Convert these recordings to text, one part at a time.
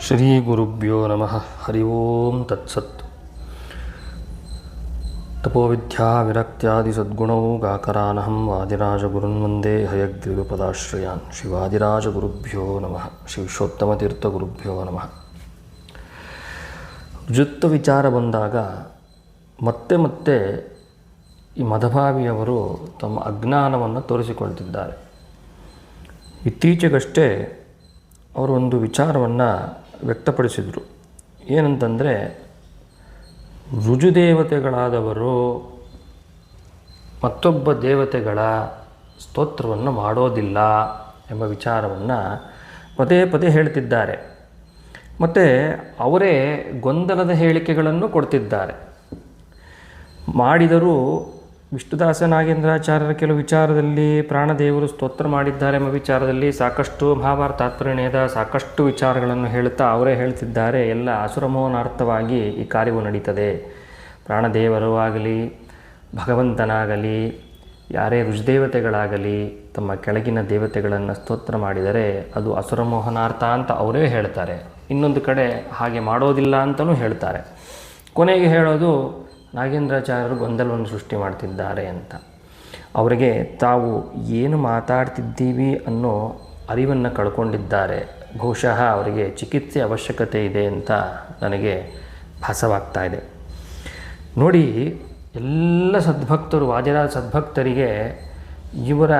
ಶ್ರೀಗುರುಭ್ಯೋ ನಮಃ ಹರಿ ಓಂ ತತ್ಸತ್ ತಪೋವಿದ್ಯಾ ವಿರಕ್ತ್ಯಾದಿ ಸದ್ಗುಣೌ ಗಾಕರಾನಹಂ ವಾದಿರಾಜಗುರುನ್ ವಂದೇ ಹಯಗ್ರೀವಪದಾಶ್ರಯಾನ್ ಶಿವಾದಿರಾಜಗುರುಭ್ಯೋ ನಮಃ ಶ್ರೀ ವಿಶ್ವೋತ್ತಮತೀರ್ಥಗುರುಭ್ಯೋ ನಮಃ ರುಜುತ್ವ ವಿಚಾರ ಬಂದಾಗ ಮತ್ತೆ ಮತ್ತೆ ಈ ಮದಭಾವಿಯವರು ತಮ್ಮ ಅಜ್ಞಾನವನ್ನು ತೋರಿಸಿಕೊಳ್ತಿದ್ದಾರೆ. ಇತ್ತೀಚೆಗಷ್ಟೇ ಒಂದು ವಿಚಾರವನ್ನು ವ್ಯಕ್ತಪಡಿಸಿದರು. ಏನಂತಂದರೆ ರುಜುದೇವತೆಗಳಾದವರು ಮತ್ತೊಬ್ಬ ದೇವತೆಗಳ ಸ್ತೋತ್ರವನ್ನು ಮಾಡೋದಿಲ್ಲ ಎಂಬ ವಿಚಾರವನ್ನು ಪದೇ ಪದೇ ಹೇಳ್ತಿದ್ದಾರೆ. ಮತ್ತು ಅವರೇ ಗೊಂದಲದ ಹೇಳಿಕೆಗಳನ್ನು ಕೊಡ್ತಿದ್ದಾರೆ. ಮಾಡಿದರೂ ವಿಷ್ಣುದಾಸ ನಾಗೇಂದ್ರಾಚಾರ್ಯರ ಕೆಲವು ವಿಚಾರದಲ್ಲಿ ಪ್ರಾಣದೇವರು ಸ್ತೋತ್ರ ಮಾಡಿದ್ದಾರೆ ಎಂಬ ವಿಚಾರದಲ್ಲಿ ಸಾಕಷ್ಟು ಮಹಾಭಾರತ ತಾತ್ಪರ್ಯದ ಸಾಕಷ್ಟು ವಿಚಾರಗಳನ್ನು ಹೇಳುತ್ತಾ ಅವರೇ ಹೇಳ್ತಿದ್ದಾರೆ. ಎಲ್ಲ ಅಸುರಮೋಹನಾರ್ಥವಾಗಿ ಈ ಕಾರ್ಯವು ನಡೀತದೆ. ಪ್ರಾಣದೇವರು ಆಗಲಿ, ಭಗವಂತನಾಗಲಿ, ಯಾರೇ ರುಜುದೇವತೆಗಳಾಗಲಿ ತಮ್ಮ ಕೆಳಗಿನ ದೇವತೆಗಳನ್ನು ಸ್ತೋತ್ರ ಮಾಡಿದರೆ ಅದು ಅಸುರಮೋಹನಾರ್ಥ ಅಂತ ಅವರೇ ಹೇಳ್ತಾರೆ. ಇನ್ನೊಂದು ಕಡೆ ಹಾಗೆ ಮಾಡೋದಿಲ್ಲ ಅಂತಲೂ ಹೇಳ್ತಾರೆ. ಕೊನೆಗೆ ಹೇಳೋದು ನಾಗೇಂದ್ರಾಚಾರ್ಯರು ಗೊಂದಲವನ್ನು ಸೃಷ್ಟಿ ಮಾಡ್ತಿದ್ದಾರೆ ಅಂತ. ಅವರಿಗೆ ತಾವು ಏನು ಮಾತಾಡ್ತಿದ್ದೀವಿ ಅನ್ನೋ ಅರಿವನ್ನು ಕಳ್ಕೊಂಡಿದ್ದಾರೆ. ಬಹುಶಃ ಅವರಿಗೆ ಚಿಕಿತ್ಸೆ ಅವಶ್ಯಕತೆ ಇದೆ ಅಂತ ನನಗೆ ಭಾಸವಾಗ್ತಾ ಇದೆ. ನೋಡಿ, ಎಲ್ಲ ಸದ್ಭಕ್ತರು ವಾದಿರಾಜ ಸದ್ಭಕ್ತರಿಗೆ ಇವರ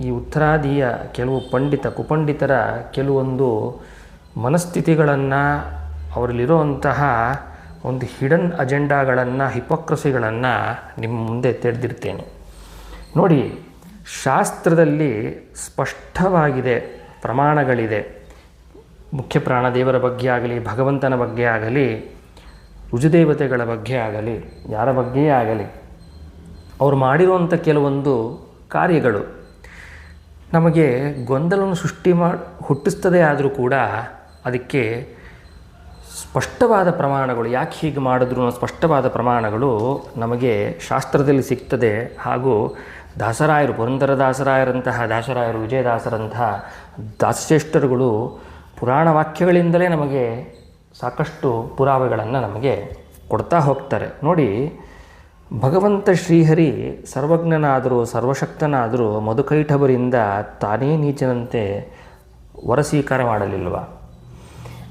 ಈ ಉತ್ತರಾದಿಯ ಕೆಲವು ಪಂಡಿತ, ಕುಪಂಡಿತರ ಕೆಲವೊಂದು ಮನಸ್ಥಿತಿಗಳನ್ನು ಅವರಲ್ಲಿರುವಂತಹ ಒಂದು ಹಿಡನ್ ಅಜೆಂಡಾಗಳನ್ನು, ಹಿಪೋಕ್ರಸಿಗಳನ್ನು ನಿಮ್ಮ ಮುಂದೆ ತೆರೆದಿರ್ತೇನೆ. ನೋಡಿ, ಶಾಸ್ತ್ರದಲ್ಲಿ ಸ್ಪಷ್ಟವಾಗಿದೆ, ಪ್ರಮಾಣಗಳಿದೆ. ಮುಖ್ಯ ಪ್ರಾಣದೇವರ ಬಗ್ಗೆ ಆಗಲಿ, ಭಗವಂತನ ಬಗ್ಗೆ ಆಗಲಿ ರುಜುದೇವತೆಗಳ ಬಗ್ಗೆ ಆಗಲಿ, ಯಾರ ಬಗ್ಗೆಯೇ ಆಗಲಿ, ಅವರು ಮಾಡಿರುವಂಥ ಕೆಲವೊಂದು ಕಾರ್ಯಗಳು ನಮಗೆ ಗೊಂದಲವನ್ನು ಸೃಷ್ಟಿ ಮಾಡಿ ಹುಟ್ಟಿಸ್ತದೆ ಆದರೂ ಕೂಡ ಅದಕ್ಕೆ ಸ್ಪಷ್ಟವಾದ ಪ್ರಮಾಣಗಳು, ಯಾಕೆ ಹೀಗೆ ಮಾಡಿದ್ರು ಸ್ಪಷ್ಟವಾದ ಪ್ರಮಾಣಗಳು ನಮಗೆ ಶಾಸ್ತ್ರದಲ್ಲಿ ಸಿಗ್ತದೆ. ಹಾಗೂ ದಾಸರಾಯರು, ಪುರಂದರ ದಾಸರಾಯರಂತಹ ದಾಸರಾಯರು, ವಿಜಯದಾಸರಂತಹ ದಾಸಶ್ರೇಷ್ಠರುಗಳು ಪುರಾಣ ವಾಕ್ಯಗಳಿಂದಲೇ ನಮಗೆ ಸಾಕಷ್ಟು ಪುರಾವೆಗಳನ್ನು ನಮಗೆ ಕೊಡ್ತಾ ಹೋಗ್ತಾರೆ. ನೋಡಿ, ಭಗವಂತ ಶ್ರೀಹರಿ ಸರ್ವಜ್ಞನಾದರೂ, ಸರ್ವಶಕ್ತನಾದರೂ ಮಧುಕೈಠಬರಿಂದ ತಾನೇ ನೀಚನಂತೆ ವರ ಸ್ವೀಕಾರ ಮಾಡಲಿಲ್ವ?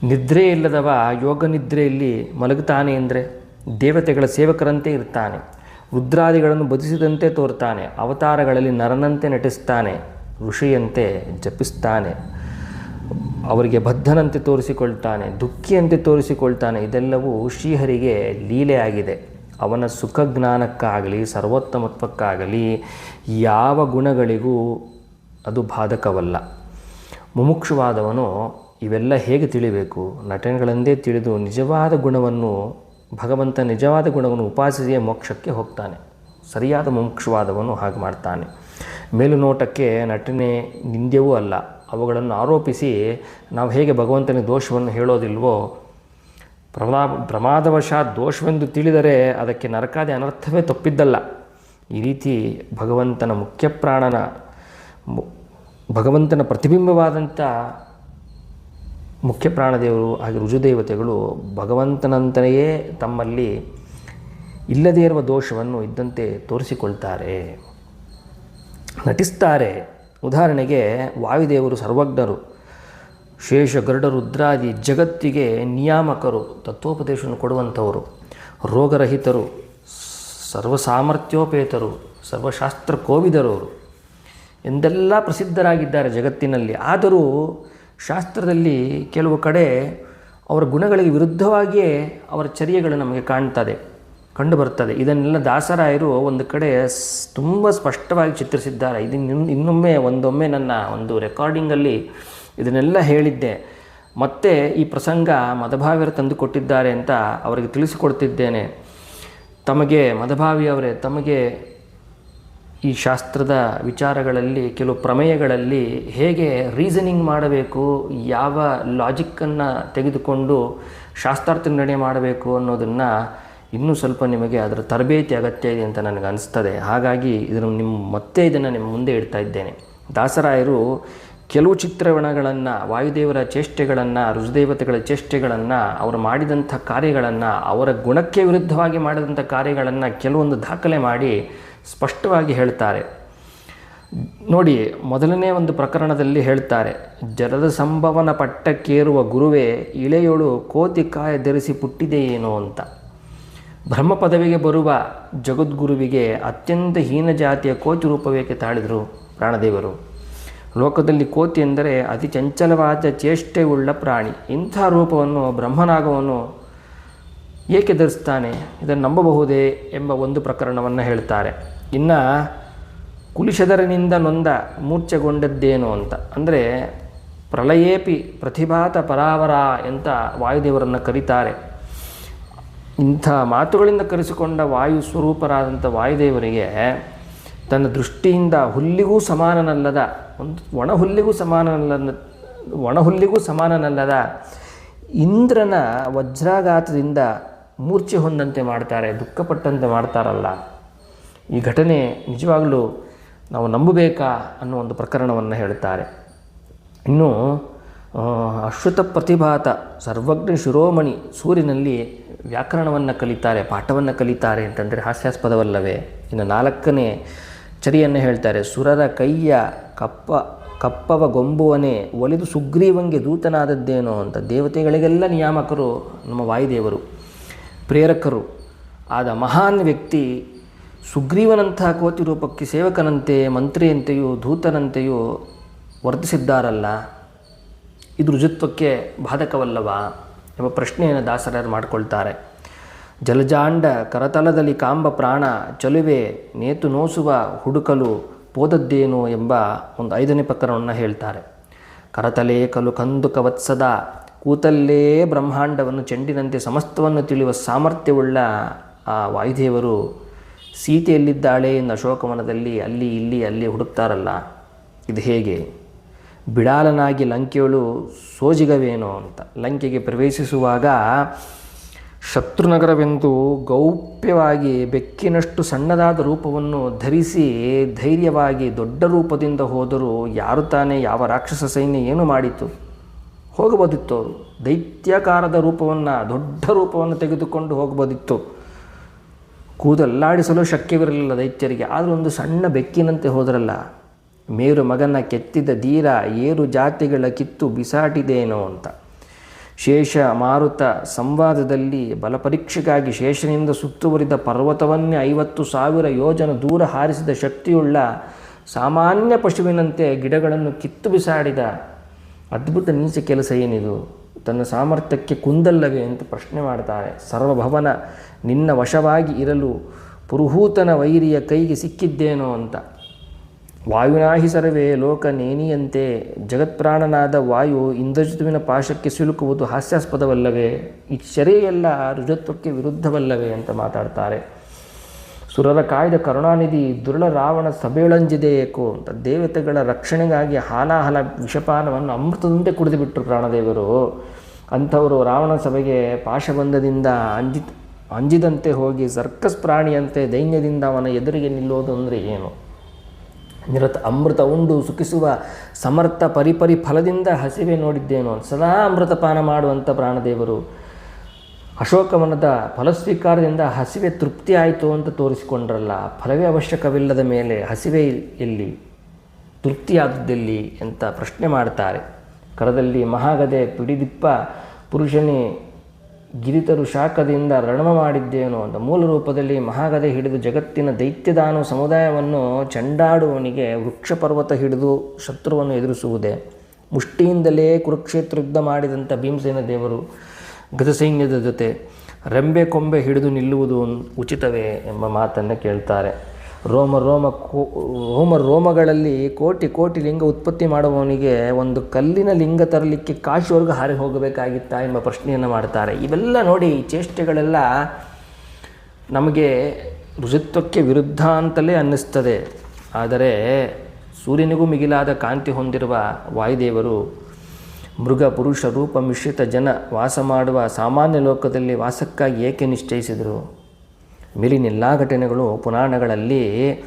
ನಿದ್ರೆ ಇಲ್ಲದವ ಯೋಗ ನಿದ್ರೆಯಲ್ಲಿ ಮಲಗುತ್ತಾನೆ ಅಂದರೆ ದೇವತೆಗಳ ಸೇವಕರಂತೆ ಇರ್ತಾನೆ. ರುದ್ರಾದಿಗಳನ್ನು ಬದಿಸಿದಂತೆ ತೋರ್ತಾನೆ. ಅವತಾರಗಳಲ್ಲಿ ನರನಂತೆ ನಟಿಸ್ತಾನೆ. ಋಷಿಯಂತೆ ಜಪಿಸ್ತಾನೆ. ಅವರಿಗೆ ಬದ್ಧನಂತೆ ತೋರಿಸಿಕೊಳ್ತಾನೆ. ದುಃಖಿಯಂತೆ ತೋರಿಸಿಕೊಳ್ತಾನೆ. ಇದೆಲ್ಲವೂ ಶ್ರೀಹರಿಗೆ ಲೀಲೆಯಾಗಿದೆ ಅವನ ಸುಖ ಜ್ಞಾನಕ್ಕಾಗಲಿ, ಸರ್ವೋತ್ತಮತ್ವಕ್ಕಾಗಲಿ ಯಾವ ಗುಣಗಳಿಗೂ ಅದು ಬಾಧಕವಲ್ಲ. ಮುಮುಕ್ಷುವಾದವನು ಇವೆಲ್ಲ ಹೇಗೆ ತಿಳಿಬೇಕು? ನಟನೆಗಳಂದೇ ತಿಳಿದು ನಿಜವಾದ ಗುಣವನ್ನು, ಭಗವಂತ ನಿಜವಾದ ಗುಣವನ್ನು ಉಪಾಸಿಸಿಯೇ ಮೋಕ್ಷಕ್ಕೆ ಹೋಗ್ತಾನೆ. ಸರಿಯಾದ ಮುಮುಕ್ಷುವಾದವನು ಹಾಗೆ ಮಾಡ್ತಾನೆ. ಮೇಲುನೋಟಕ್ಕೆ ನಟನೆ ನಿಂದ್ಯವೂ ಅಲ್ಲ. ಅವುಗಳನ್ನು ಆರೋಪಿಸಿ ನಾವು ಹೇಗೆ ಭಗವಂತನ ದೋಷವನ್ನು ಹೇಳೋದಿಲ್ವೋ? ಪ್ರಮಾ, ಪ್ರಮಾದವಶಾತ್ ದೋಷವೆಂದು ತಿಳಿದರೆ ಅದಕ್ಕೆ ನರಕಾದಿ ಅನರ್ಥವೇ ತಪ್ಪಿದ್ದಲ್ಲ. ಈ ರೀತಿ ಭಗವಂತನ ಮುಖ್ಯ ಪ್ರಾಣನ ಭಗವಂತನ ಪ್ರತಿಬಿಂಬವಾದಂಥ ಮುಖ್ಯ ಪ್ರಾಣದೇವರು ಹಾಗೆ ರುಜುದೇವತೆಗಳು ಭಗವಂತನಂತನೆಯೇ ತಮ್ಮಲ್ಲಿ ಇಲ್ಲದೇ ಇರುವ ದೋಷವನ್ನು ಇದ್ದಂತೆ ತೋರಿಸಿಕೊಳ್ತಾರೆ. ನಟಿಸ್ತಾರೆ. ಉದಾಹರಣೆಗೆ ವಾಯುದೇವರು ಸರ್ವಜ್ಞರು, ಶೇಷ ಗರುಡ ರುದ್ರಾದಿ ಜಗತ್ತಿಗೆ ನಿಯಾಮಕರು, ತತ್ವೋಪದೇಶವನ್ನು ಕೊಡುವಂಥವರು, ರೋಗರಹಿತರು, ಸರ್ವಸಾಮರ್ಥ್ಯೋಪೇತರು ಸರ್ವಶಾಸ್ತ್ರ ಕೋವಿದರವರು ಎಂದೆಲ್ಲ ಪ್ರಸಿದ್ಧರಾಗಿದ್ದಾರೆ ಜಗತ್ತಿನಲ್ಲಿ. ಆದರೂ ಶಾಸ್ತ್ರದಲ್ಲಿ ಕೆಲವು ಕಡೆ ಅವರ ಗುಣಗಳಿಗೆ ವಿರುದ್ಧವಾಗಿಯೇ ಅವರ ಚರ್ಯಗಳು ನಮಗೆ ಕಾಣ್ತದೆ ಕಂಡು ಬರ್ತದೆ ಇದನ್ನೆಲ್ಲ ದಾಸರಾಯರು ಒಂದು ಕಡೆ ತುಂಬ ಸ್ಪಷ್ಟವಾಗಿ ಚಿತ್ರಿಸಿದ್ದಾರೆ. ಇದನ್ನು ಇನ್ನೊಮ್ಮೆ ಒಂದೊಮ್ಮೆ ನನ್ನ ಒಂದು ರೆಕಾರ್ಡಿಂಗಲ್ಲಿ ಇದನ್ನೆಲ್ಲ ಹೇಳಿದ್ದೆ. ಮತ್ತೆ ಈ ಪ್ರಸಂಗ ಮದಭಾವಿಯರು ತಂದು ಕೊಟ್ಟಿದ್ದಾರೆ ಅಂತ ಅವರಿಗೆ ತಿಳಿಸಿಕೊಡ್ತಿದ್ದೇನೆ. ತಮಗೆ, ಮದಭಾವಿಯವರೇ, ತಮಗೆ ಈ ಶಾಸ್ತ್ರದ ವಿಚಾರಗಳಲ್ಲಿ, ಕೆಲವು ಪ್ರಮೇಯಗಳಲ್ಲಿ ಹೇಗೆ ರೀಸನಿಂಗ್ ಮಾಡಬೇಕು, ಯಾವ ಲಾಜಿಕ್ಕನ್ನು ತೆಗೆದುಕೊಂಡು ಶಾಸ್ತ್ರಾರ್ಥ ನಿರ್ಣಯ ಮಾಡಬೇಕು ಅನ್ನೋದನ್ನು ಇನ್ನೂ ಸ್ವಲ್ಪ ನಿಮಗೆ ಅದರ ತರಬೇತಿ ಅಗತ್ಯ ಇದೆ ಅಂತ ನನಗೆ ಅನಿಸ್ತದೆ. ಹಾಗಾಗಿ ಇದನ್ನು ನಿಮ್ಮ ಮತ್ತೆ ಇದನ್ನು ನಿಮ್ಮ ಮುಂದೆ ಇಡ್ತಾ ಇದ್ದೇನೆ. ದಾಸರಾಯರು ಕೆಲವು ಚಿತ್ರವಣಗಳನ್ನು ವಾಯುದೇವರ ಚೇಷ್ಟೆಗಳನ್ನು ರುಜುದೇವತೆಗಳ ಚೇಷ್ಟೆಗಳನ್ನು, ಅವರು ಮಾಡಿದಂಥ ಕಾರ್ಯಗಳನ್ನು, ಅವರ ಗುಣಕ್ಕೆ ವಿರುದ್ಧವಾಗಿ ಮಾಡಿದಂಥ ಕಾರ್ಯಗಳನ್ನು ಕೆಲವೊಂದು ದಾಖಲೆ ಮಾಡಿ ಸ್ಪಷ್ಟವಾಗಿ ಹೇಳ್ತಾರೆ. ನೋಡಿ, ಮೊದಲನೇ ಒಂದು ಪ್ರಕರಣದಲ್ಲಿ ಹೇಳ್ತಾರೆ, ಜಲದ ಸಂಭವನ ಪಟ್ಟಕ್ಕೇರುವ ಗುರುವೇ, ಇಳೆಯೋಳು ಕೋತಿ ಕಾಯ ಧರಿಸಿ ಪುಟ್ಟಿದೆಯೇನೋ ಅಂತ. ಬ್ರಹ್ಮ ಪದವಿಗೆ ಬರುವ ಜಗದ್ಗುರುವಿಗೆ ಅತ್ಯಂತ ಹೀನ ಜಾತಿಯ ಕೋತಿ ರೂಪವೇಕೆ ತಾಳಿದರು ಪ್ರಾಣದೇವರು. ಲೋಕದಲ್ಲಿ ಕೋತಿ ಎಂದರೆ ಅತಿ ಚಂಚಲವಾದ ಚೇಷ್ಟೆಯುಳ್ಳ ಪ್ರಾಣಿ. ಇಂಥ ರೂಪವನ್ನು ಬ್ರಹ್ಮನಾಗವನ್ನು ಏಕೆ ಧರಿಸ್ತಾನೆ? ಇದನ್ನು ನಂಬಬಹುದೇ? ಎಂಬ ಒಂದು ಪ್ರಕರಣವನ್ನು ಹೇಳ್ತಾರೆ. ಇನ್ನು ಕುಲಿಶದರನಿಂದ ನೊಂದ ಮೂರ್ಛೆಗೊಂಡದ್ದೇನು ಅಂತ. ಅಂದರೆ ಪ್ರಳಯೇಪಿ ಪ್ರತಿಭಾತ ಪರಾವರ ಅಂತ ವಾಯುದೇವರನ್ನು ಕರೀತಾರೆ. ಇಂಥ ಮಾತುಗಳಿಂದ ಕರೆಸಿಕೊಂಡ ವಾಯು ಸ್ವರೂಪರಾದಂಥ ವಾಯುದೇವರಿಗೆ ತನ್ನ ದೃಷ್ಟಿಯಿಂದ ಹುಲ್ಲಿಗೂ ಸಮಾನನಲ್ಲದ, ಒಂದು ಒಣ ಹುಲ್ಲಿಗೂ ಸಮಾನನಲ್ಲ ಸಮಾನನಲ್ಲದ ಇಂದ್ರನ ವಜ್ರಾಘಾತದಿಂದ ಮೂರ್ಛೆ ಹೊಂದಂತೆ ಮಾಡ್ತಾರೆ, ದುಃಖಪಟ್ಟಂತೆ ಮಾಡ್ತಾರಲ್ಲ. ಈ ಘಟನೆ ನಿಜವಾಗಲೂ ನಾವು ನಂಬಬೇಕಾ ಅನ್ನೋ ಒಂದು ಪ್ರಕರಣವನ್ನು ಹೇಳ್ತಾರೆ ಇನ್ನು ಅಶ್ರುತ ಪ್ರತಿಭಾತ ಸರ್ವಜ್ಞ ಶಿರೋಮಣಿ ಸೂರ್ಯನಲ್ಲಿ ವ್ಯಾಕರಣವನ್ನು ಕಲಿತಾರೆ, ಪಾಠವನ್ನು ಕಲಿತಾರೆ ಅಂತಂದರೆ ಹಾಸ್ಯಾಸ್ಪದವಲ್ಲವೇ? ಇನ್ನು ನಾಲ್ಕನೇ ಚರಿಯನ್ನು ಹೇಳ್ತಾರೆ, ಸುರರ ಕೈಯ ಕಪ್ಪ, ಕಪ್ಪವ ಗೊಂಬುವನೇ ಒಲಿದು ಸುಗ್ರೀವಂಗೆ ದೂತನಾದದ್ದೇನೋ ಅಂತ. ದೇವತೆಗಳಿಗೆಲ್ಲ ನಿಯಾಮಕರು ನಮ್ಮ ವಾಯುದೇವರು, ಪ್ರೇರಕರು. ಆದ ಮಹಾನ್ ವ್ಯಕ್ತಿ ಸುಗ್ರೀವನಂತಹ ಕೋತಿ ರೂಪಕ್ಕೆ ಸೇವಕನಂತೆ, ಮಂತ್ರಿಯಂತೆಯೂ ಧೂತನಂತೆಯೂ ವರ್ತಿಸಿದ್ದಾರಲ್ಲ? ಇದು ರುಜುತ್ವಕ್ಕೆ ಬಾಧಕವಲ್ಲವಾ? ಎಂಬ ಪ್ರಶ್ನೆಯನ್ನು ದಾಸರರು ಮಾಡಿಕೊಳ್ತಾರೆ. ಜಲಜಾಂಡ ಕರತಲದಲ್ಲಿ ಕಾಂಬ ಪ್ರಾಣ, ಚಲುವೆ ನೇತು ನೋಸುವ ಹುಡುಕಲು ಪೋದದ್ದೇನು ಎಂಬ ಒಂದು ಐದನೇ ಪ್ರಕರಣವನ್ನು ಹೇಳ್ತಾರೆ. ಕರತಲೆ ಕಲು ಕಂದು ಕವತ್ಸದ, ಕೂತಲ್ಲೇ ಬ್ರಹ್ಮಾಂಡವನ್ನು ಚೆಂಡಿನಂತೆ ಸಮಸ್ತವನ್ನು ತಿಳಿಯುವ ಸಾಮರ್ಥ್ಯವುಳ್ಳ ಆ ವಾಯುದೇವರು ಸೀತೆಯಲ್ಲಿದ್ದಾಳೆ ಎಂದು ಅಶೋಕವನದಲ್ಲಿ ಅಲ್ಲಿ ಇಲ್ಲಿ ಅಲ್ಲಿ ಹುಡುಕ್ತಾರಲ್ಲ, ಇದು ಹೇಗೆ? ಬಿಡಾಲನಾಗಿ ಲಂಕೆಯಳು ಸೋಜಿಗವೇನೋ ಅಂತ. ಲಂಕೆಗೆ ಪ್ರವೇಶಿಸುವಾಗ ಶತ್ರುನಗರವೆಂದು ಗೌಪ್ಯವಾಗಿ ಬೆಕ್ಕಿನಷ್ಟು ಸಣ್ಣದಾದ ರೂಪವನ್ನು ಧರಿಸಿ ಧೈರ್ಯವಾಗಿ ದೊಡ್ಡ ರೂಪದಿಂದ ಹೋದರೂ ಯಾರು ತಾನೇ ಯಾವ ರಾಕ್ಷಸ ಸೈನ್ಯ ಏನು ಮಾಡಿತು? ಹೋಗಬಹುದಿತ್ತು ದೈತ್ಯಾಕಾರದ ರೂಪವನ್ನು, ದೊಡ್ಡ ರೂಪವನ್ನು ತೆಗೆದುಕೊಂಡು ಹೋಗಬಹುದಿತ್ತು ಕೂದಲ್ಲಾಡಿಸಲು ಶಕ್ಯವಿರಲಿಲ್ಲ ದೈತ್ಯರಿಗೆ. ಆದರೂ ಒಂದು ಸಣ್ಣ ಬೆಕ್ಕಿನಂತೆ ಹೋದರಲ್ಲ. ಮೇರು ಮಗನ ಕೆತ್ತಿದ ಧೀರ ಏರು ಜಾತಿಗಳ ಕಿತ್ತು ಬಿಸಾಟಿದೇನೋ ಅಂತ. ಶೇಷ ಮಾರುತ ಸಂವಾದದಲ್ಲಿ ಬಲಪರೀಕ್ಷೆಗಾಗಿ ಶೇಷನಿಂದ ಸುತ್ತುವರಿದ ಪರ್ವತವನ್ನೇ ಐವತ್ತು ಸಾವಿರ ಯೋಜನ ದೂರ ಹಾರಿಸಿದ ಶಕ್ತಿಯುಳ್ಳ ಸಾಮಾನ್ಯ ಪಶುವಿನಂತೆ ಗಿಡಗಳನ್ನು ಕಿತ್ತು ಬಿಸಾಡಿದ ಅದ್ಭುತ ನೀಚ ಕೆಲಸ ಏನಿದು? ತನ್ನ ಸಾಮರ್ಥ್ಯಕ್ಕೆ ಕುಂದಲ್ಲವೇ ಅಂತ ಪ್ರಶ್ನೆ ಮಾಡ್ತಾರೆ. ಸರ್ವಭವನ ನಿನ್ನ ವಶವಾಗಿ ಇರಲು ಪುರುಹೂತನ ವೈರಿಯ ಕೈಗೆ ಸಿಕ್ಕಿದ್ದೇನೋ ಅಂತ. ವಾಯುನಾಹಿ ಸರ್ವೇ ಲೋಕ ನೇನಿಯಂತೆ. ಜಗತ್ಪ್ರಾಣನಾದ ವಾಯು ಇಂದ್ರಜಿತುವಿನ ಪಾಶಕ್ಕೆ ಸಿಲುಕುವುದು ಹಾಸ್ಯಾಸ್ಪದವಲ್ಲವೇ? ಈ ಶರೆಯೆಲ್ಲ ರುಜತ್ವಕ್ಕೆ ವಿರುದ್ಧವಲ್ಲವೇ ಅಂತ ಮಾತಾಡ್ತಾರೆ. ಸುರರ ಕಾಯ್ದ ಕರುಣಾನಿಧಿ ದುರುಳ ರಾವಣ ಸಭೆಯೊಳಂಜಿದೆ ಏಕೋ ಅಂತ. ದೇವತೆಗಳ ರಕ್ಷಣೆಗಾಗಿ ಹಾಲಾಹಲ ವಿಷಪಾನವನ್ನು ಅಮೃತದಂತೆ ಕುಡಿದುಬಿಟ್ರು ಪ್ರಾಣದೇವರು. ಅಂಥವರು ರಾವಣ ಸಭೆಗೆ ಪಾಶಬಂಧದಿಂದ ಅಂಜಿ ಅಂಜಿದಂತೆ ಹೋಗಿ ಸರ್ಕಸ್ ಪ್ರಾಣಿಯಂತೆ ದೈನ್ಯದಿಂದ ಅವನ ಎದುರಿಗೆ ನಿಲ್ಲೋದು ಅಂದರೆ ಏನು? ನಿರತ ಅಮೃತ ಉಂಡು ಸುಖಿಸುವ ಸಮರ್ಥ ಪರಿಪರಿ ಫಲದಿಂದ ಹಸಿವೆ ನೋಡಿದ್ದೇನು? ಸದಾ ಅಮೃತಪಾನ ಮಾಡುವಂಥ ಪ್ರಾಣದೇವರು. ಅಶೋಕವನದ ಫಲಸ್ವೀಕಾರದಿಂದ ಹಸಿವೆ ತೃಪ್ತಿ ಆಯಿತು ಅಂತ ತೋರಿಸಿಕೊಂಡ್ರಲ್ಲ, ಫಲವೇ ಅವಶ್ಯಕವಿಲ್ಲದ ಮೇಲೆ ಹಸಿವೆ ಎಲ್ಲಿ? ತೃಪ್ತಿಯಾದದ್ದೆಲ್ಲಿ? ಅಂತ ಪ್ರಶ್ನೆ ಮಾಡ್ತಾರೆ. ಕರದಲ್ಲಿ ಮಹಾಗದೆ ಪಿಡಿದಿಪ್ಪ ಪುರುಷನೇ ಗಿರಿತರು ಶಾಖದಿಂದ ರಣಮ ಮಾಡಿದ್ದೇನೋ ಅಂತ ಮೂಲ ರೂಪದಲ್ಲಿ ಮಹಾಗದೆ ಹಿಡಿದು ಜಗತ್ತಿನ ದೈತ್ಯದಾನು ಸಮುದಾಯವನ್ನು ಚಂಡಾಡುವವನಿಗೆ ವೃಕ್ಷ ಪರ್ವತ ಹಿಡಿದು ಶತ್ರುವನ್ನು ಎದುರಿಸುವುದೇ. ಮುಷ್ಟಿಯಿಂದಲೇ ಕುರುಕ್ಷೇತ್ರ ಯುದ್ಧ ಮಾಡಿದಂಥ ಭೀಮಸೇನ ದೇವರು ಗಜಸೈನ್ಯದ ಜೊತೆ ರೆಂಬೆ ಕೊಂಬೆ ಹಿಡಿದು ನಿಲ್ಲುವುದು ಉಚಿತವೇ ಎಂಬ ಮಾತನ್ನು ಕೇಳ್ತಾರೆ. ರೋಮ ರೋಮ ಕೋ, ರೋಮ ರೋಮಗಳಲ್ಲಿ ಕೋಟಿ ಕೋಟಿ ಲಿಂಗ ಉತ್ಪತ್ತಿ ಮಾಡುವವನಿಗೆ ಒಂದು ಕಲ್ಲಿನ ಲಿಂಗ ತರಲಿಕ್ಕೆ ಕಾಶಿವರೆಗೂ ಹಾರಿ ಹೋಗಬೇಕಾಗಿತ್ತಾ ಎಂಬ ಪ್ರಶ್ನೆಯನ್ನು ಮಾಡ್ತಾರೆ. ಇವೆಲ್ಲ ನೋಡಿ ಚೇಷ್ಟೆಗಳೆಲ್ಲ ನಮಗೆ ಋಷಿತ್ವಕ್ಕೆ ವಿರುದ್ಧ ಅಂತಲೇ ಅನ್ನಿಸ್ತದೆ. ಆದರೆ ಸೂರ್ಯನಿಗೂ ಮಿಗಿಲಾದ ಕಾಂತಿ ಹೊಂದಿರುವ ವಾಯುದೇವರು ಮೃಗ, ಪುರುಷ, ರೂಪ, ಮಿಶ್ರಿತ ಜನ ವಾಸ ಮಾಡುವ ಸಾಮಾನ್ಯ ಲೋಕದಲ್ಲಿ ವಾಸಕ್ಕಾಗಿ ಏಕೆ ನಿಶ್ಚಯಿಸಿದರು? ಮೇಲಿನ ಎಲ್ಲ ಘಟನೆಗಳು ಪುರಾಣಗಳಲ್ಲಿ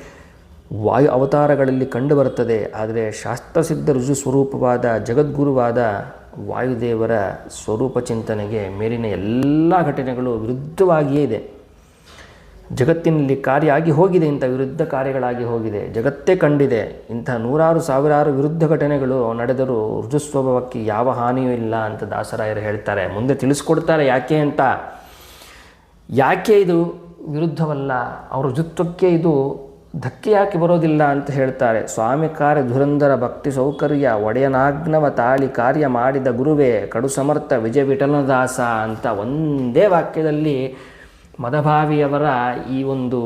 ವಾಯು ಅವತಾರಗಳಲ್ಲಿ ಕಂಡುಬರುತ್ತದೆ. ಆದರೆ ಶಾಸ್ತ್ರಸಿದ್ಧ ರುಜು ಸ್ವರೂಪವಾದ ಜಗದ್ಗುರುವಾದ ವಾಯುದೇವರ ಸ್ವರೂಪ ಚಿಂತನೆಗೆ ಮೇಲಿನ ಎಲ್ಲ ಘಟನೆಗಳು ವಿರುದ್ಧವಾಗಿಯೇ ಇದೆ. ಜಗತ್ತಿನಲ್ಲಿ ಕಾರ್ಯ ಆಗಿ ಹೋಗಿದೆ, ಇಂಥ ವಿರುದ್ಧ ಕಾರ್ಯಗಳಾಗಿ ಹೋಗಿದೆ. ಜಗತ್ತೇ ಕಂಡಿದೆ. ಇಂಥ ನೂರಾರು, ಸಾವಿರಾರು ವಿರುದ್ಧ ಘಟನೆಗಳು ನಡೆದರೂ ಋಜುಸ್ವಭಾವಕ್ಕೆ ಯಾವ ಹಾನಿಯೂ ಇಲ್ಲ ಅಂತ ದಾಸರಾಯರು ಹೇಳ್ತಾರೆ. ಮುಂದೆ ತಿಳಿಸ್ಕೊಡ್ತಾರೆ ಯಾಕೆ ಅಂತ. ಯಾಕೆ ಇದು? ವಿರುದ್ಧವಲ್ಲ, ಅವ್ರ ಜುತ್ವಕ್ಕೆ ಇದು ಧಕ್ಕೆ ಯಾಕೆ ಬರೋದಿಲ್ಲ ಅಂತ ಹೇಳ್ತಾರೆ. ಸ್ವಾಮಿ ಕಾರ್ಯ ಧುರಂಧರ ಭಕ್ತಿ ಸೌಕರ್ಯ, ಒಡೆಯನಾಗ್ನವ ತಾಳಿ ಕಾರ್ಯ ಮಾಡಿದ ಗುರುವೇ, ಕಡು ಸಮರ್ಥ ವಿಜಯ ವಿಠಲನದಾಸ ಅಂತ ಒಂದೇ ವಾಕ್ಯದಲ್ಲಿ ಮದಭಾವಿಯವರ ಈ ಒಂದು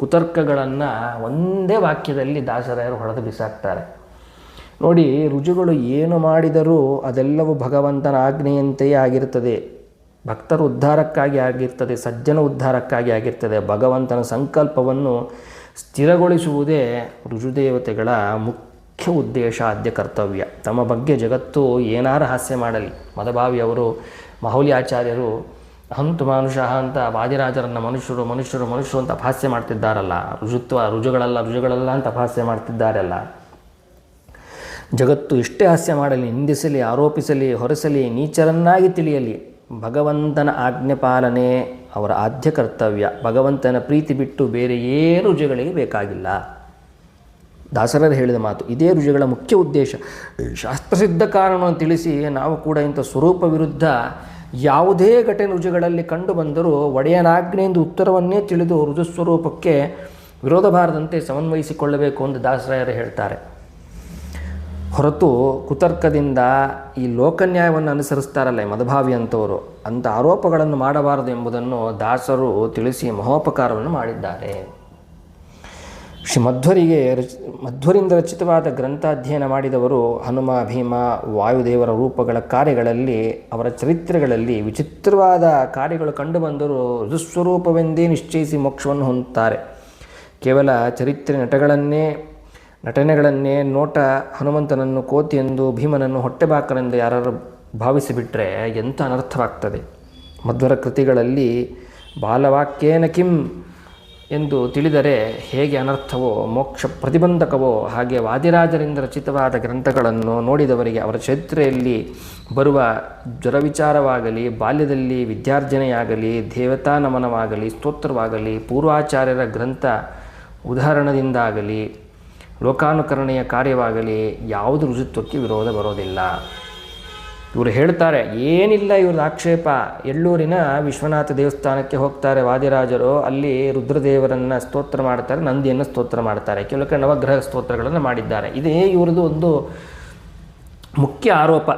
ಕುತರ್ಕಗಳನ್ನು ಒಂದೇ ವಾಕ್ಯದಲ್ಲಿ ದಾಸರಾಯರು ಹೊಡೆದು ಬಿಸಾಕ್ತಾರೆ. ನೋಡಿ, ರುಜುಗಳು ಏನು ಮಾಡಿದರೂ ಅದೆಲ್ಲವೂ ಭಗವಂತನ ಆಜ್ಞೆಯಂತೆಯೇ ಆಗಿರುತ್ತದೆ. ಭಕ್ತರ ಉದ್ಧಾರಕ್ಕಾಗಿ ಆಗಿರ್ತದೆ, ಸಜ್ಜನ ಉದ್ಧಾರಕ್ಕಾಗಿ ಆಗಿರ್ತದೆ, ಭಗವಂತನ ಸಂಕಲ್ಪವನ್ನು ಸ್ಥಿರಗೊಳಿಸುವುದೇ ರುಜುದೇವತೆಗಳ ಮುಖ್ಯ ಉದ್ದೇಶ, ಆದ್ಯ ಕರ್ತವ್ಯ. ತಮ್ಮ ಬಗ್ಗೆ ಜಗತ್ತು ಏನಾರ ಹಾಸ್ಯ ಮಾಡಲಿ. ಮದಭಾವಿಯವರು ಮಹೌಲಿ ಆಚಾರ್ಯರು ಅಹಂತು ಮನುಷ್ಯ ಅಂತ ವಾದಿರಾಜರನ್ನು ಮನುಷ್ಯರು ಮನುಷ್ಯರು ಮನುಷ್ಯರು ಅಂತ ಅಪಹಾಸ್ಯ ಮಾಡ್ತಿದ್ದಾರಲ್ಲ. ರುಜುತ್ವ ರುಜುಗಳಲ್ಲ ರುಜುಗಳಲ್ಲ ಅಂತ ಅಪಹಾಸ್ಯ ಮಾಡ್ತಿದ್ದಾರಲ್ಲ. ಜಗತ್ತು ಇಷ್ಟೇ ಹಾಸ್ಯ ಮಾಡಲಿ, ನಿಂದಿಸಲಿ, ಆರೋಪಿಸಲಿ, ಹೊರಸಲಿ, ನೀಚರನ್ನಾಗಿ ತಿಳಿಯಲಿ ಭಗವಂತನ ಆಜ್ಞೆ ಪಾಲನೆ ಅವರ ಆದ್ಯ ಕರ್ತವ್ಯ. ಭಗವಂತನ ಪ್ರೀತಿ ಬಿಟ್ಟು ಬೇರೆ ಏನು ರುಜುಗಳಿಗೆ ಬೇಕಾಗಿಲ್ಲ. ದಾಸರರು ಹೇಳಿದ ಮಾತು, ಇದೇ ರುಜುಗಳ ಮುಖ್ಯ ಉದ್ದೇಶ. ಶಾಸ್ತ್ರಸಿದ್ಧ ಕಾರಣವನ್ನು ತಿಳಿಸಿ, ನಾವು ಕೂಡ ಇಂಥ ಸ್ವರೂಪ ವಿರುದ್ಧ ಯಾವುದೇ ಘಟನೆ ರುಜುಗಳಲ್ಲಿ ಕಂಡು ಬಂದರೂ ಒಡೆಯನಾಜ್ಞೆಯಿಂದ ಉತ್ತರವನ್ನೇ ತಿಳಿದು ರುಜುಸ್ವರೂಪಕ್ಕೆ ವಿರೋಧ ಬಾರದಂತೆ ಸಮನ್ವಯಿಸಿಕೊಳ್ಳಬೇಕು ಎಂದು ದಾಸರಾಯರು ಹೇಳ್ತಾರೆ. ಹೊರತು ಕುತರ್ಕದಿಂದ ಈ ಲೋಕನ್ಯಾಯವನ್ನು ಅನುಸರಿಸ್ತಾರಲ್ಲ ಮದಭಾವಿ ಅಂತವರು ಅಂಥ ಆರೋಪಗಳನ್ನು ಮಾಡಬಾರದು ಎಂಬುದನ್ನು ದಾಸರು ತಿಳಿಸಿ ಮಹೋಪಕಾರವನ್ನು ಮಾಡಿದ್ದಾರೆ. ಶ್ರೀ ಮಧ್ವರಿಗೆ ರಚ, ಮಧ್ವರಿಂದ ರಚಿತವಾದ ಗ್ರಂಥಾಧ್ಯಯನ ಮಾಡಿದವರು ಹನುಮ, ಭೀಮ, ವಾಯುದೇವರ ರೂಪಗಳ ಕಾರ್ಯಗಳಲ್ಲಿ, ಅವರ ಚರಿತ್ರೆಗಳಲ್ಲಿ ವಿಚಿತ್ರವಾದ ಕಾರ್ಯಗಳು ಕಂಡುಬಂದರೂ ಋಸ್ವರೂಪವೆಂದೇ ನಿಶ್ಚಯಿಸಿ ಮೋಕ್ಷವನ್ನು ಹೊಂದುತ್ತಾರೆ. ಕೇವಲ ಚರಿತ್ರೆ ನಟಗಳನ್ನೇ ನಟನೆಗಳನ್ನೇ ನೋಟ ಹನುಮಂತನನ್ನು ಎಂದು ಭೀಮನನ್ನು ಹೊಟ್ಟೆಬಾಕನೆಂದು ಯಾರು ಭಾವಿಸಿಬಿಟ್ರೆ ಎಂಥ ಅನರ್ಥವಾಗ್ತದೆ? ಮಧ್ವರ ಕೃತಿಗಳಲ್ಲಿ ಬಾಲವಾಕ್ಯೇನ ಕಿಂ ಎಂದು ತಿಳಿದರೆ ಹೇಗೆ ಅನರ್ಥವೋ, ಮೋಕ್ಷ ಪ್ರತಿಬಂಧಕವೋ, ಹಾಗೆ ವಾದಿರಾಜರಿಂದ ರಚಿತವಾದ ಗ್ರಂಥಗಳನ್ನು ನೋಡಿದವರಿಗೆ ಅವರ ಚರಿತ್ರೆಯಲ್ಲಿ ಬರುವ ಜ್ವರವಿಚಾರವಾಗಲಿ, ಬಾಲ್ಯದಲ್ಲಿ ವಿದ್ಯಾರ್ಜನೆಯಾಗಲಿ, ದೇವತಾ ನಮನವಾಗಲಿ, ಸ್ತೋತ್ರವಾಗಲಿ, ಪೂರ್ವಾಚಾರ್ಯರ ಗ್ರಂಥ ಉದಾಹರಣದಿಂದಾಗಲಿ ಲೋಕಾನುಕರಣೆಯ ಕಾರ್ಯವಾಗಲಿ, ಯಾವುದು ರುಜುತ್ವಕ್ಕೆ ವಿರೋಧ ಬರೋದಿಲ್ಲ. ಇವರು ಹೇಳ್ತಾರೆ, ಏನಿಲ್ಲ ಇವ್ರದ್ದು ಆಕ್ಷೇಪ. ಎಳ್ಳೂರಿನ ವಿಶ್ವನಾಥ ದೇವಸ್ಥಾನಕ್ಕೆ ಹೋಗ್ತಾರೆ ವಾದಿರಾಜರು. ಅಲ್ಲಿ ರುದ್ರದೇವರನ್ನು ಸ್ತೋತ್ರ ಮಾಡ್ತಾರೆ, ನಂದಿಯನ್ನು ಸ್ತೋತ್ರ ಮಾಡ್ತಾರೆ. ಕೆಲವು ಕಡೆ ನವಗ್ರಹ ಸ್ತೋತ್ರಗಳನ್ನು ಮಾಡಿದ್ದಾರೆ. ಇದೇ ಇವ್ರದ್ದು ಒಂದು ಮುಖ್ಯ ಆರೋಪ.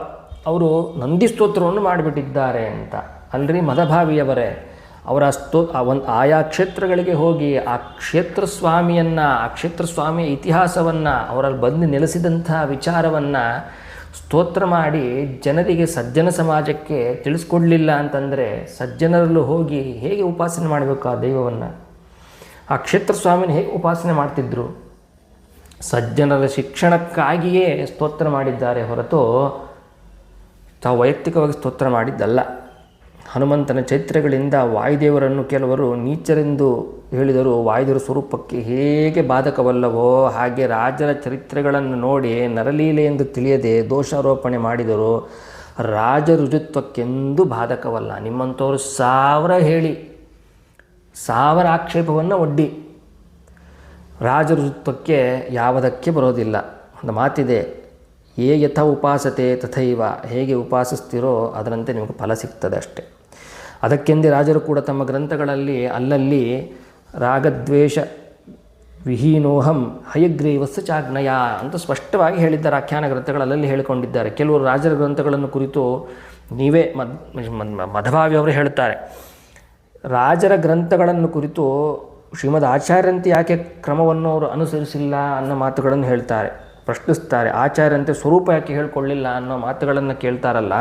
ಅವರು ನಂದಿ ಸ್ತೋತ್ರವನ್ನು ಮಾಡಿಬಿಟ್ಟಿದ್ದಾರೆ ಅಂತ. ಅಲ್ರಿ ಮದಭಾವಿಯವರೇ. ಅವರ ಸ್ತೋ ಒಂದು ಆಯಾ ಕ್ಷೇತ್ರಗಳಿಗೆ ಹೋಗಿ ಆ ಕ್ಷೇತ್ರ ಸ್ವಾಮಿಯನ್ನು ಆ ಕ್ಷೇತ್ರ ಸ್ವಾಮಿಯ ಇತಿಹಾಸವನ್ನು, ಅವರಲ್ಲಿ ಬಂದು ನೆಲೆಸಿದಂಥ ವಿಚಾರವನ್ನು ಸ್ತೋತ್ರ ಮಾಡಿ ಜನರಿಗೆ ಸಜ್ಜನ ಸಮಾಜಕ್ಕೆ ತಿಳಿಸ್ಕೊಡ್ಲಿಲ್ಲ ಅಂತಂದರೆ ಸಜ್ಜನರಲ್ಲೂ ಹೋಗಿ ಹೇಗೆ ಉಪಾಸನೆ ಮಾಡಬೇಕು ಆ ದೈವವನ್ನು? ಆ ಕ್ಷೇತ್ರ ಸ್ವಾಮಿನ ಹೇಗೆ ಉಪಾಸನೆ ಮಾಡ್ತಿದ್ರು? ಸಜ್ಜನರ ಶಿಕ್ಷಣಕ್ಕಾಗಿಯೇ ಸ್ತೋತ್ರ ಮಾಡಿದ್ದಾರೆ ಹೊರತು ತಾವು ವೈಯಕ್ತಿಕವಾಗಿ ಸ್ತೋತ್ರ ಮಾಡಿದ್ದಲ್ಲ. ಹನುಮಂತನ ಚೈತ್ರಗಳಿಂದ ವಾಯುದೇವರನ್ನು ಕೆಲವರು ನೀಚರೆಂದು ಹೇಳಿದರು. ವಾಯುದೇವರ ಸ್ವರೂಪಕ್ಕೆ ಹೇಗೆ ಬಾಧಕವಲ್ಲವೋ ಹಾಗೆ ರಾಜರ ಚರಿತ್ರೆಗಳನ್ನು ನೋಡಿ ನರಲೀಲೆ ಎಂದು ತಿಳಿಯದೆ ದೋಷಾರೋಪಣೆ ಮಾಡಿದರು. ರಾಜ ರುಜುತ್ವಕ್ಕೆಂದು ಬಾಧಕವಲ್ಲ. ನಿಮ್ಮಂಥವರು ಸಾವಿರ ಹೇಳಿ, ಸಾವಿರ ಆಕ್ಷೇಪವನ್ನು ಒಡ್ಡಿ. ರಾಜ ರುಜುತ್ವಕ್ಕೆ ಯಾವುದಕ್ಕೆ ಬರೋದಿಲ್ಲ. ಒಂದು ಮಾತಿದೆ ಏ ಯಥ ಉಪಾಸತೆ ತಥೈವ. ಹೇಗೆ ಉಪಾಸಿಸ್ತಿರೋ ಅದರಂತೆ ನಿಮಗೆ ಫಲ ಸಿಗ್ತದೆ ಅಷ್ಟೆ. ಅದಕ್ಕೆಂದೇ ರಾಜರು ಕೂಡ ತಮ್ಮ ಗ್ರಂಥಗಳಲ್ಲಿ ಅಲ್ಲಲ್ಲಿ ರಾಗದ್ವೇಷ ವಿಹೀನೋಹಂ ಹಯಗ್ರೀವಸ್ಸ ಚಾಗ್ನಯ ಅಂತ ಸ್ಪಷ್ಟವಾಗಿ ಹೇಳಿದ್ದಾರೆ ಆಖ್ಯಾನ ಗ್ರಂಥಗಳಲ್ಲಿ ಹೇಳಿಕೊಂಡಿದ್ದಾರೆ. ಕೆಲವರು ರಾಜರ ಗ್ರಂಥಗಳನ್ನು ಕುರಿತು ನೀವೇ ಮದ್ ಮಧಭಾವಿ ಅವರು ಹೇಳ್ತಾರೆ ರಾಜರ ಗ್ರಂಥಗಳನ್ನು ಕುರಿತು ಶ್ರೀಮದ್ ಆಚಾರ್ಯಂತೆ ಯಾಕೆ ಕ್ರಮವನ್ನು ಅವರು ಅನುಸರಿಸಿಲ್ಲ ಅನ್ನೋ ಮಾತುಗಳನ್ನು ಹೇಳ್ತಾರೆ, ಪ್ರಶ್ನಿಸ್ತಾರೆ. ಆಚಾರ್ಯಂತೆ ಸ್ವರೂಪ ಯಾಕೆ ಹೇಳಿಕೊಳ್ಳಿಲ್ಲ ಅನ್ನೋ ಮಾತುಗಳನ್ನು ಕೇಳ್ತಾರಲ್ಲ.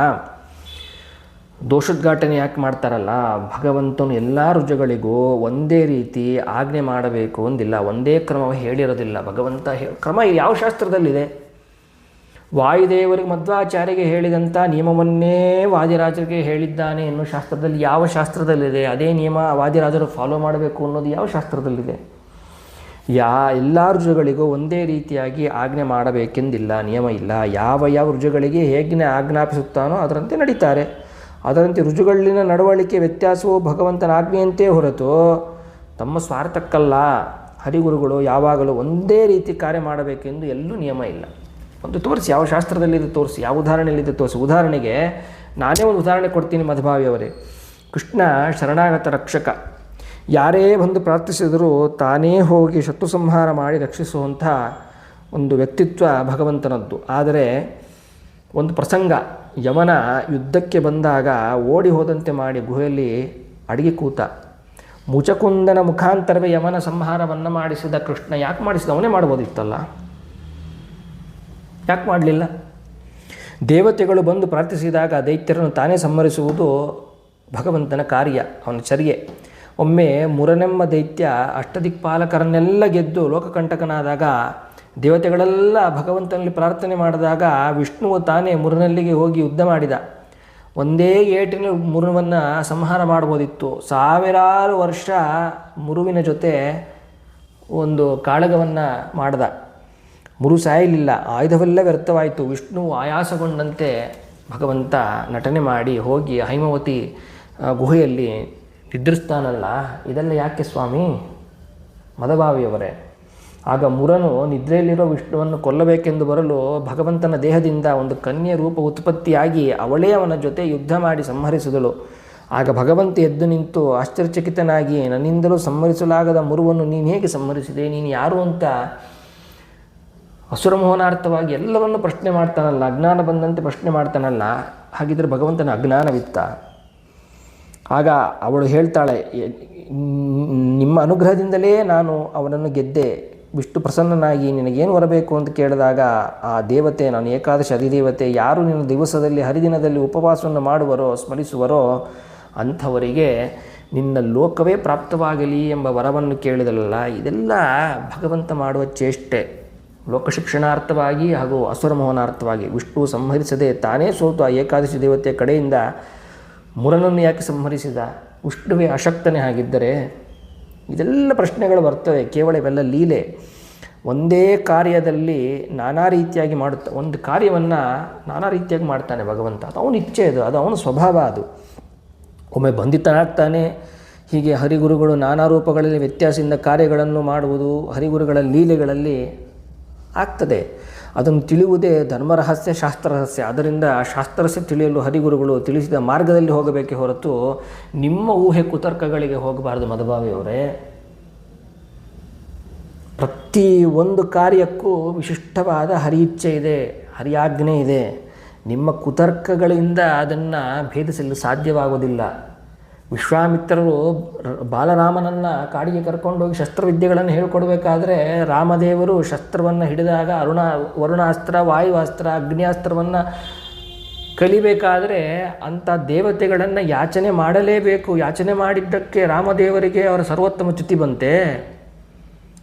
ದೋಷೋದ್ಘಾಟನೆ ಯಾಕೆ ಮಾಡ್ತಾರಲ್ಲ? ಭಗವಂತನು ಎಲ್ಲ ರುಜುಗಳಿಗೂ ಒಂದೇ ರೀತಿ ಆಜ್ಞೆ ಮಾಡಬೇಕು ಅಂದಿಲ್ಲ. ಒಂದೇ ಕ್ರಮ ಹೇಳಿರೋದಿಲ್ಲ. ಭಗವಂತ ಕ್ರಮ ಯಾವ ಶಾಸ್ತ್ರದಲ್ಲಿದೆ? ವಾಯುದೇವರಿಗೆ ಮಧ್ವಾಚಾರ್ಯಗೆ ಹೇಳಿದಂಥ ನಿಯಮವನ್ನೇ ವಾದಿರಾಜರಿಗೆ ಹೇಳಿದ್ದಾನೆ ಎನ್ನುವ ಶಾಸ್ತ್ರದಲ್ಲಿ ಯಾವ ಶಾಸ್ತ್ರದಲ್ಲಿದೆ? ಅದೇ ನಿಯಮ ವಾದಿರಾಜರು ಫಾಲೋ ಮಾಡಬೇಕು ಅನ್ನೋದು ಯಾವ ಶಾಸ್ತ್ರದಲ್ಲಿದೆ? ಯಾ, ಎಲ್ಲ ರುಜುಗಳಿಗೂ ಒಂದೇ ರೀತಿಯಾಗಿ ಆಜ್ಞೆ ಮಾಡಬೇಕೆಂದಿಲ್ಲ. ನಿಯಮ ಇಲ್ಲ. ಯಾವ ಯಾವ ರುಜುಗಳಿಗೆ ಹೇಗೆ ಆಜ್ಞಾಪಿಸುತ್ತಾನೋ ಅದರಂತೆ ನಡೀತಾರೆ. ಅದರಂತೆ ರುಜುಗಳಲ್ಲಿನ ನಡವಳಿಕೆ ವ್ಯತ್ಯಾಸವು ಭಗವಂತನ ಆಜ್ಞೆಯಂತೆ ಹೊರತು ತಮ್ಮ ಸ್ವಾರ್ಥಕ್ಕಲ್ಲ. ಹರಿಗುರುಗಳು ಯಾವಾಗಲೂ ಒಂದೇ ರೀತಿ ಕಾರ್ಯ ಮಾಡಬೇಕೆಂದು ಎಲ್ಲೂ ನಿಯಮ ಇಲ್ಲ. ಒಂದು ತೋರಿಸಿ, ಯಾವ ಶಾಸ್ತ್ರದಲ್ಲಿದೆ ತೋರಿಸಿ, ಯಾವ ಉದಾಹರಣೆಯಲ್ಲಿದೆ ತೋರಿಸಿ. ಉದಾಹರಣೆಗೆ, ನಾನೇ ಒಂದು ಉದಾಹರಣೆ ಕೊಡ್ತೀನಿ ಮಧುಭಾವಿಯವರೇ ಕೃಷ್ಣ ಶರಣಾಗತ ರಕ್ಷಕ. ಯಾರೇ ಬಂದು ಪ್ರಾರ್ಥಿಸಿದರೂ ತಾನೇ ಹೋಗಿ ಶತ್ರು ಸಂಹಾರ ಮಾಡಿ ರಕ್ಷಿಸುವಂಥ ಒಂದು ವ್ಯಕ್ತಿತ್ವ ಭಗವಂತನದ್ದು. ಆದರೆ ಒಂದು ಪ್ರಸಂಗ. ಯಮನ ಯುದ್ಧಕ್ಕೆ ಬಂದಾಗ ಓಡಿ ಹೋದಂತೆ ಮಾಡಿ ಗುಹೆಯಲ್ಲಿ ಅಡಿಗೆ ಕೂತ. ಮುಚಕುಂದನ ಮುಖಾಂತರವೇ ಯಮನ ಸಂಹಾರವನ್ನು ಮಾಡಿಸಿದ ಕೃಷ್ಣ ಯಾಕೆ ಮಾಡಿಸಿದ? ಅವನೇ ಮಾಡ್ಬೋದಿತ್ತಲ್ಲ. ಯಾಕೆ ಮಾಡಲಿಲ್ಲ? ದೇವತೆಗಳು ಬಂದು ಪ್ರಾರ್ಥಿಸಿದಾಗ ದೈತ್ಯರನ್ನು ತಾನೇ ಸಂಹರಿಸುವುದು ಭಗವಂತನ ಕಾರ್ಯ, ಅವನ ಚರ್ಯೆ. ಒಮ್ಮೆ ಮುರನೆಮ್ಮ ದೈತ್ಯ ಅಷ್ಟದಿಕ್ಪಾಲಕರನ್ನೆಲ್ಲ ಗೆದ್ದು ಲೋಕಕಂಟಕನಾದಾಗ ದೇವತೆಗಳೆಲ್ಲ ಭಗವಂತನಲ್ಲಿ ಪ್ರಾರ್ಥನೆ ಮಾಡಿದಾಗ ವಿಷ್ಣುವು ತಾನೇ ಮುರನಲ್ಲಿಗೆ ಹೋಗಿ ಯುದ್ಧ ಮಾಡಿದ. ಒಂದೇ ಏಟಿನ ಮುರುವನ್ನು ಸಂಹಾರ ಮಾಡ್ಬೋದಿತ್ತು. ಸಾವಿರಾರು ವರ್ಷ ಮುರುವಿನ ಜೊತೆ ಒಂದು ಕಾಳಗವನ್ನು ಮಾಡ್ದ. ಮುರು ಸಾಯಲಿಲ್ಲ. ಆಯುಧವೆಲ್ಲ ವ್ಯರ್ಥವಾಯಿತು. ವಿಷ್ಣು ಆಯಾಸಗೊಂಡಂತೆ ಭಗವಂತ ನಟನೆ ಮಾಡಿ ಹೋಗಿ ಹೈಮವತಿ ಗುಹೆಯಲ್ಲಿ ನಿದ್ರಿಸ್ತಾನಲ್ಲ. ಇದೆಲ್ಲ ಯಾಕೆ ಸ್ವಾಮಿ? ಮದಭಾವಿಯವರೇ ಆಗ ಮುರನು ನಿದ್ರೆಯಲ್ಲಿರೋ ವಿಷ್ಣುವನ್ನು ಕೊಲ್ಲಬೇಕೆಂದು ಬರಲು ಭಗವಂತನ ದೇಹದಿಂದ ಒಂದು ಕನ್ಯೆ ರೂಪ ಉತ್ಪತ್ತಿಯಾಗಿ ಅವಳೇ ಅವನ ಜೊತೆ ಯುದ್ಧ ಮಾಡಿ ಸಂಹರಿಸಿದಳು. ಆಗ ಭಗವಂತ ಎದ್ದು ನಿಂತು ಆಶ್ಚರ್ಯಚಕಿತನಾಗಿ, ನನ್ನಿಂದಲೂ ಸಂಹರಿಸಲಾಗದ ಮುರುವನ್ನು ನೀನು ಹೇಗೆ ಸಂಹರಿಸಿದೆ? ನೀನು ಯಾರು ಅಂತ ಅಸುರಮೋಹನಾರ್ಥವಾಗಿ ಎಲ್ಲವನ್ನು ಪ್ರಶ್ನೆ ಮಾಡ್ತಾನಲ್ಲ, ಅಜ್ಞಾನ ಬಂದಂತೆ ಪ್ರಶ್ನೆ ಮಾಡ್ತಾನಲ್ಲ, ಹಾಗಿದ್ರೆ ಭಗವಂತನ ಅಜ್ಞಾನವಿತ್ತ? ಆಗ ಅವಳು ಹೇಳ್ತಾಳೆ ನಿಮ್ಮ ಅನುಗ್ರಹದಿಂದಲೇ ನಾನು ಅವನನ್ನು ಗೆದ್ದೆ. ವಿಷ್ಣು ಪ್ರಸನ್ನನಾಗಿ ನಿನಗೇನು ಬರಬೇಕು ಅಂತ ಕೇಳಿದಾಗ ಆ ದೇವತೆ, ನಾನು ಏಕಾದಶಿ ಅಧಿದೇವತೆ, ಯಾರು ನಿನ್ನ ದಿವಸದಲ್ಲಿ, ಹರಿದಿನದಲ್ಲಿ ಉಪವಾಸವನ್ನು ಮಾಡುವರೋ, ಸ್ಮರಿಸುವರೋ, ಅಂಥವರಿಗೆ ನಿನ್ನ ಲೋಕವೇ ಪ್ರಾಪ್ತವಾಗಲಿ ಎಂಬ ವರವನ್ನು ಕೇಳಿದಲ್ಲ ಇದೆಲ್ಲ ಭಗವಂತ ಮಾಡುವ ಚೇಷ್ಟೆ. ಲೋಕ ಶಿಕ್ಷಣಾರ್ಥವಾಗಿ ಹಾಗೂ ಅಸುರ ಮೋಹನಾರ್ಥವಾಗಿ. ವಿಷ್ಣು ಸಂಹರಿಸದೆ ತಾನೇ ಸೋತು ಆ ಏಕಾದಶಿ ದೇವತೆಯ ಕಡೆಯಿಂದ ಮುರನನ್ನು ಯಾಕೆ ಸಂಹರಿಸಿದ? ವಿಷ್ಣುವೇ ಅಶಕ್ತನೇ ಆಗಿದ್ದರೆ ಇದೆಲ್ಲ ಪ್ರಶ್ನೆಗಳು ಬರ್ತವೆ, ಕೇವಲ ಇವೆಲ್ಲ ಲೀಲೆ. ಒಂದೇ ಕಾರ್ಯದಲ್ಲಿ ನಾನಾ ರೀತಿಯಾಗಿ ಮಾಡುತ್ತಾ, ಒಂದು ಕಾರ್ಯವನ್ನು ನಾನಾ ರೀತಿಯಾಗಿ ಮಾಡ್ತಾನೆ ಭಗವಂತ. ಅದು ಅವನ ಇಚ್ಛೆ ಅದು ಅದು ಅವನ ಸ್ವಭಾವ ಅದು. ಒಮ್ಮೆ ಬಂಧಿತನಾಗ್ತಾನೆ, ಹೀಗೆ ಹರಿಗುರುಗಳು ನಾನಾ ರೂಪಗಳಲ್ಲಿ ವ್ಯತ್ಯಾಸದಿಂದ ಕಾರ್ಯಗಳನ್ನು ಮಾಡುವುದು ಹರಿಗುರುಗಳ ಲೀಲೆಗಳಲ್ಲಿ ಆಗ್ತದೆ. ಅದನ್ನು ತಿಳಿಯುವುದೇ ಧರ್ಮರಹಸ್ಯ, ಶಾಸ್ತ್ರರಹಸ್ಯ. ಅದರಿಂದ ಶಾಸ್ತ್ರರಹಸ್ಯ ತಿಳಿಯಲು ಹರಿಗುರುಗಳು ತಿಳಿಸಿದ ಮಾರ್ಗದಲ್ಲಿ ಹೋಗಬೇಕೇ ಹೊರತು ನಿಮ್ಮ ಊಹೆ ಕುತರ್ಕಗಳಿಗೆ ಹೋಗಬಾರದು ಮಧುಭಾವಿಯವರೇ ಪ್ರತಿ ಒಂದು ಕಾರ್ಯಕ್ಕೂ ವಿಶಿಷ್ಟವಾದ ಹರಿ ಇಚ್ಛೆ ಇದೆ, ಹರಿಯಾಜ್ಞೆ ಇದೆ. ನಿಮ್ಮ ಕುತರ್ಕಗಳಿಂದ ಅದನ್ನು ಭೇದಿಸಲು ಸಾಧ್ಯವಾಗುವುದಿಲ್ಲ. ವಿಶ್ವಾಮಿತ್ರರು ಬಾಲರಾಮನನ್ನು ಕಾಡಿಗೆ ಕರ್ಕೊಂಡೋಗಿ ಶಸ್ತ್ರವಿದ್ಯೆಗಳನ್ನು ಹೇಳಿಕೊಡ್ಬೇಕಾದ್ರೆ ರಾಮದೇವರು ಶಸ್ತ್ರವನ್ನು ಹಿಡಿದಾಗ ಅರುಣ, ವರುಣಾಸ್ತ್ರ, ವಾಯುವಾಸ್ತ್ರ, ಅಗ್ನಿಯಾಸ್ತ್ರವನ್ನು ಕಲಿಬೇಕಾದರೆ ಅಂಥ ದೇವತೆಗಳನ್ನು ಯಾಚನೆ ಮಾಡಲೇಬೇಕು. ಯಾಚನೆ ಮಾಡಿದ್ದಕ್ಕೆ ರಾಮದೇವರಿಗೆ ಅವರ ಸರ್ವೋತ್ತಮ ಚ್ಯುತಿ ಬಂತೆ.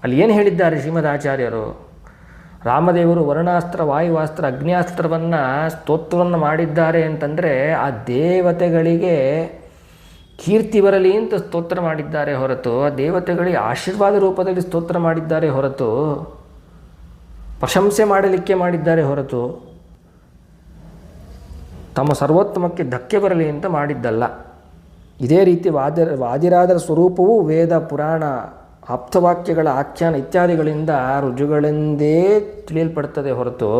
ಅಲ್ಲಿ ಏನು ಹೇಳಿದ್ದಾರೆ ಶ್ರೀಮದಾಚಾರ್ಯರು? ರಾಮದೇವರು ವರ್ಣಾಸ್ತ್ರ, ವಾಯುವಾಸ್ತ್ರ, ಅಗ್ನಿಯಾಸ್ತ್ರವನ್ನು ಸ್ತೋತ್ರವನ್ನು ಮಾಡಿದ್ದಾರೆ ಅಂತಂದರೆ ಆ ದೇವತೆಗಳಿಗೆ ಕೀರ್ತಿ ಬರಲಿ ಅಂತ ಸ್ತೋತ್ರ ಮಾಡಿದ್ದಾರೆ ಹೊರತು, ಆ ದೇವತೆಗಳಿಗೆ ಆಶೀರ್ವಾದ ರೂಪದಲ್ಲಿ ಸ್ತೋತ್ರ ಮಾಡಿದ್ದಾರೆ ಹೊರತು, ಪ್ರಶಂಸೆ ಮಾಡಲಿಕ್ಕೆ ಮಾಡಿದ್ದಾರೆ ಹೊರತು, ತಮ್ಮ ಸರ್ವೋತ್ತಮಕ್ಕೆ ಧಕ್ಕೆ ಬರಲಿ ಅಂತ ಮಾಡಿದ್ದಲ್ಲ. ಇದೇ ರೀತಿ ವಾದ, ವಾದಿರಾದರ ಸ್ವರೂಪವು ವೇದ, ಪುರಾಣ, ಆಪ್ತವಾಕ್ಯಗಳ ಆಖ್ಯಾನ ಇತ್ಯಾದಿಗಳಿಂದ ರುಜುಗಳೆಂದೇ ತಿಳಿಯಲ್ಪಡ್ತದೆ ಹೊರತು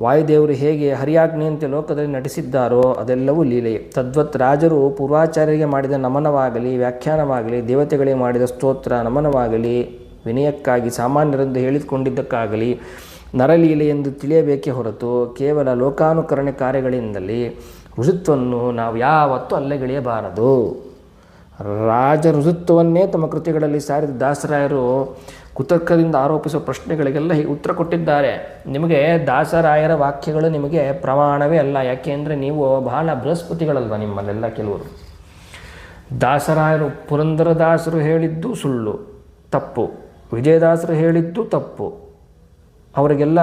ವಾಯುದೇವರು ಹೇಗೆ ಹರಿಯಾಜ್ಞೆಯಂತೆ ಲೋಕದಲ್ಲಿ ನಟಿಸಿದ್ದಾರೋ ಅದೆಲ್ಲವೂ ಲೀಲೆ. ತದ್ವತ್ ರಾಜರು ಪೂರ್ವಾಚಾರ್ಯರಿಗೆ ಮಾಡಿದ ನಮನವಾಗಲಿ, ವ್ಯಾಖ್ಯಾನವಾಗಲಿ ದೇವತೆಗಳಿಗೆ ಮಾಡಿದ ಸ್ತೋತ್ರ ನಮನವಾಗಲಿ, ವಿನಯಕ್ಕಾಗಿ ಸಾಮಾನ್ಯರೆಂದು ಹೇಳಿಕೊಂಡಿದ್ದಕ್ಕಾಗಲಿ, ನರಲೀಲೆ ಎಂದು ತಿಳಿಯಬೇಕೇ ಹೊರತು ಕೇವಲ ಲೋಕಾನುಕರಣೆ ಕಾರ್ಯಗಳಿಂದಲೇ ಋಷುತ್ವವನ್ನು ನಾವು ಯಾವತ್ತೂ ಅಲ್ಲೆಗೆಳೆಯಬಾರದು. ರಾಜ ಋಷುತ್ವವನ್ನೇ ತಮ್ಮ ಕೃತಿಗಳಲ್ಲಿ ಸಾರಿದ ದಾಸರಾಯರು ಕುತರ್ಕದಿಂದ ಆರೋಪಿಸುವ ಪ್ರಶ್ನೆಗಳಿಗೆಲ್ಲ ಹೀಗೆ ಉತ್ತರ ಕೊಟ್ಟಿದ್ದಾರೆ. ನಿಮಗೆ ದಾಸರಾಯರ ವಾಕ್ಯಗಳು ನಿಮಗೆ ಪ್ರಮಾಣವೇ ಅಲ್ಲ. ಯಾಕೆ ಅಂದರೆ ನೀವು ಬಹಳ ಬೃಹಸ್ಪತಿಗಳಲ್ವ ನಿಮ್ಮಲ್ಲೆಲ್ಲ ಕೆಲವರು. ದಾಸರಾಯರು ಪುರಂದರದಾಸರು ಹೇಳಿದ್ದು ಸುಳ್ಳು, ತಪ್ಪು. ವಿಜಯದಾಸರು ಹೇಳಿದ್ದು ತಪ್ಪು. ಅವರಿಗೆಲ್ಲ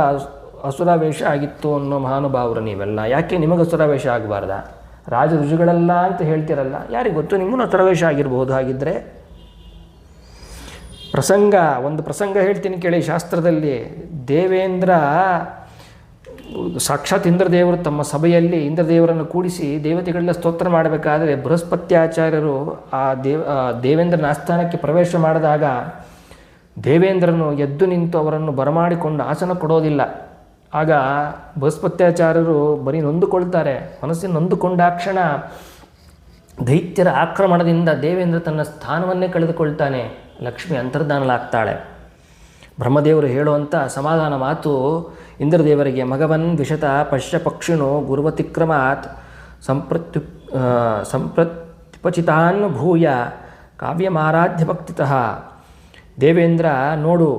ಅಸುರಾವೇಶ ಆಗಿತ್ತು ಅನ್ನೋ ಮಹಾನುಭಾವರು ನೀವೆಲ್ಲ. ಯಾಕೆ ನಿಮಗೆ ಅಸುರಾವೇಶ ಆಗಬಾರ್ದ? ರಾಜ ಋಜುಗಳಲ್ಲ ಅಂತ ಹೇಳ್ತಿರಲ್ಲ. ಯಾರಿಗೆ ಗೊತ್ತು? ನಿಮಗೂ ಅಸುರಾವೇಶ ಆಗಿರಬಹುದು ಹಾಗಿದ್ದರೆ ಪ್ರಸಂಗ, ಒಂದು ಪ್ರಸಂಗ ಹೇಳ್ತೀನಿ ಕೇಳಿ ಶಾಸ್ತ್ರದಲ್ಲಿ. ದೇವೇಂದ್ರ, ಸಾಕ್ಷಾತ್ ಇಂದ್ರದೇವರು ತಮ್ಮ ಸಭೆಯಲ್ಲಿ ಇಂದ್ರದೇವರನ್ನು ಕೂಡಿಸಿ ದೇವತೆಗಳನ್ನ ಸ್ತೋತ್ರ ಮಾಡಬೇಕಾದ್ರೆ ಬೃಹಸ್ಪತ್ಯಾಚಾರ್ಯರು ಆ ದೇವ ದೇವೇಂದ್ರನ ಆಸ್ಥಾನಕ್ಕೆ ಪ್ರವೇಶ ಮಾಡಿದಾಗ ದೇವೇಂದ್ರನು ಎದ್ದು ನಿಂತು ಅವರನ್ನು ಬರಮಾಡಿಕೊಂಡು ಆಸನ ಕೊಡೋದಿಲ್ಲ. ಆಗ ಬೃಹಸ್ಪತ್ಯಾಚಾರ್ಯರು ಬರೀ ನೊಂದುಕೊಳ್ತಾರೆ. ಮನಸ್ಸಿನ ನೊಂದುಕೊಂಡಾಕ್ಷಣ ದೈತ್ಯರ ಆಕ್ರಮಣದಿಂದ ದೇವೇಂದ್ರ ತನ್ನ ಸ್ಥಾನವನ್ನೇ ಕಳೆದುಕೊಳ್ತಾನೆ. ಲಕ್ಷ್ಮಿ ಅಂತರ್ಧಾನಲಾಗ್ತಾಳೆ. ಬ್ರಹ್ಮದೇವರು ಹೇಳುವಂಥ ಸಮಾಧಾನ ಮಾತು, ಇಂದ್ರದೇವರಿಗೆ ಮಗವನ್ ವಿಶತ ಪಶ್ಯ ಪಕ್ಷಿಣೋ ಗುರುವತಿಕ್ರಮಾತ್ ಸಂಪ್ರತ್ಯು ಸಂಪ್ರತ್ಯುಪಚಿತಾನ್ ಭೂಯ ಕಾವ್ಯಮಾರಾಧ್ಯ ಭಕ್ತಿತಃ ದೇವೇಂದ್ರ, ನೋಡು,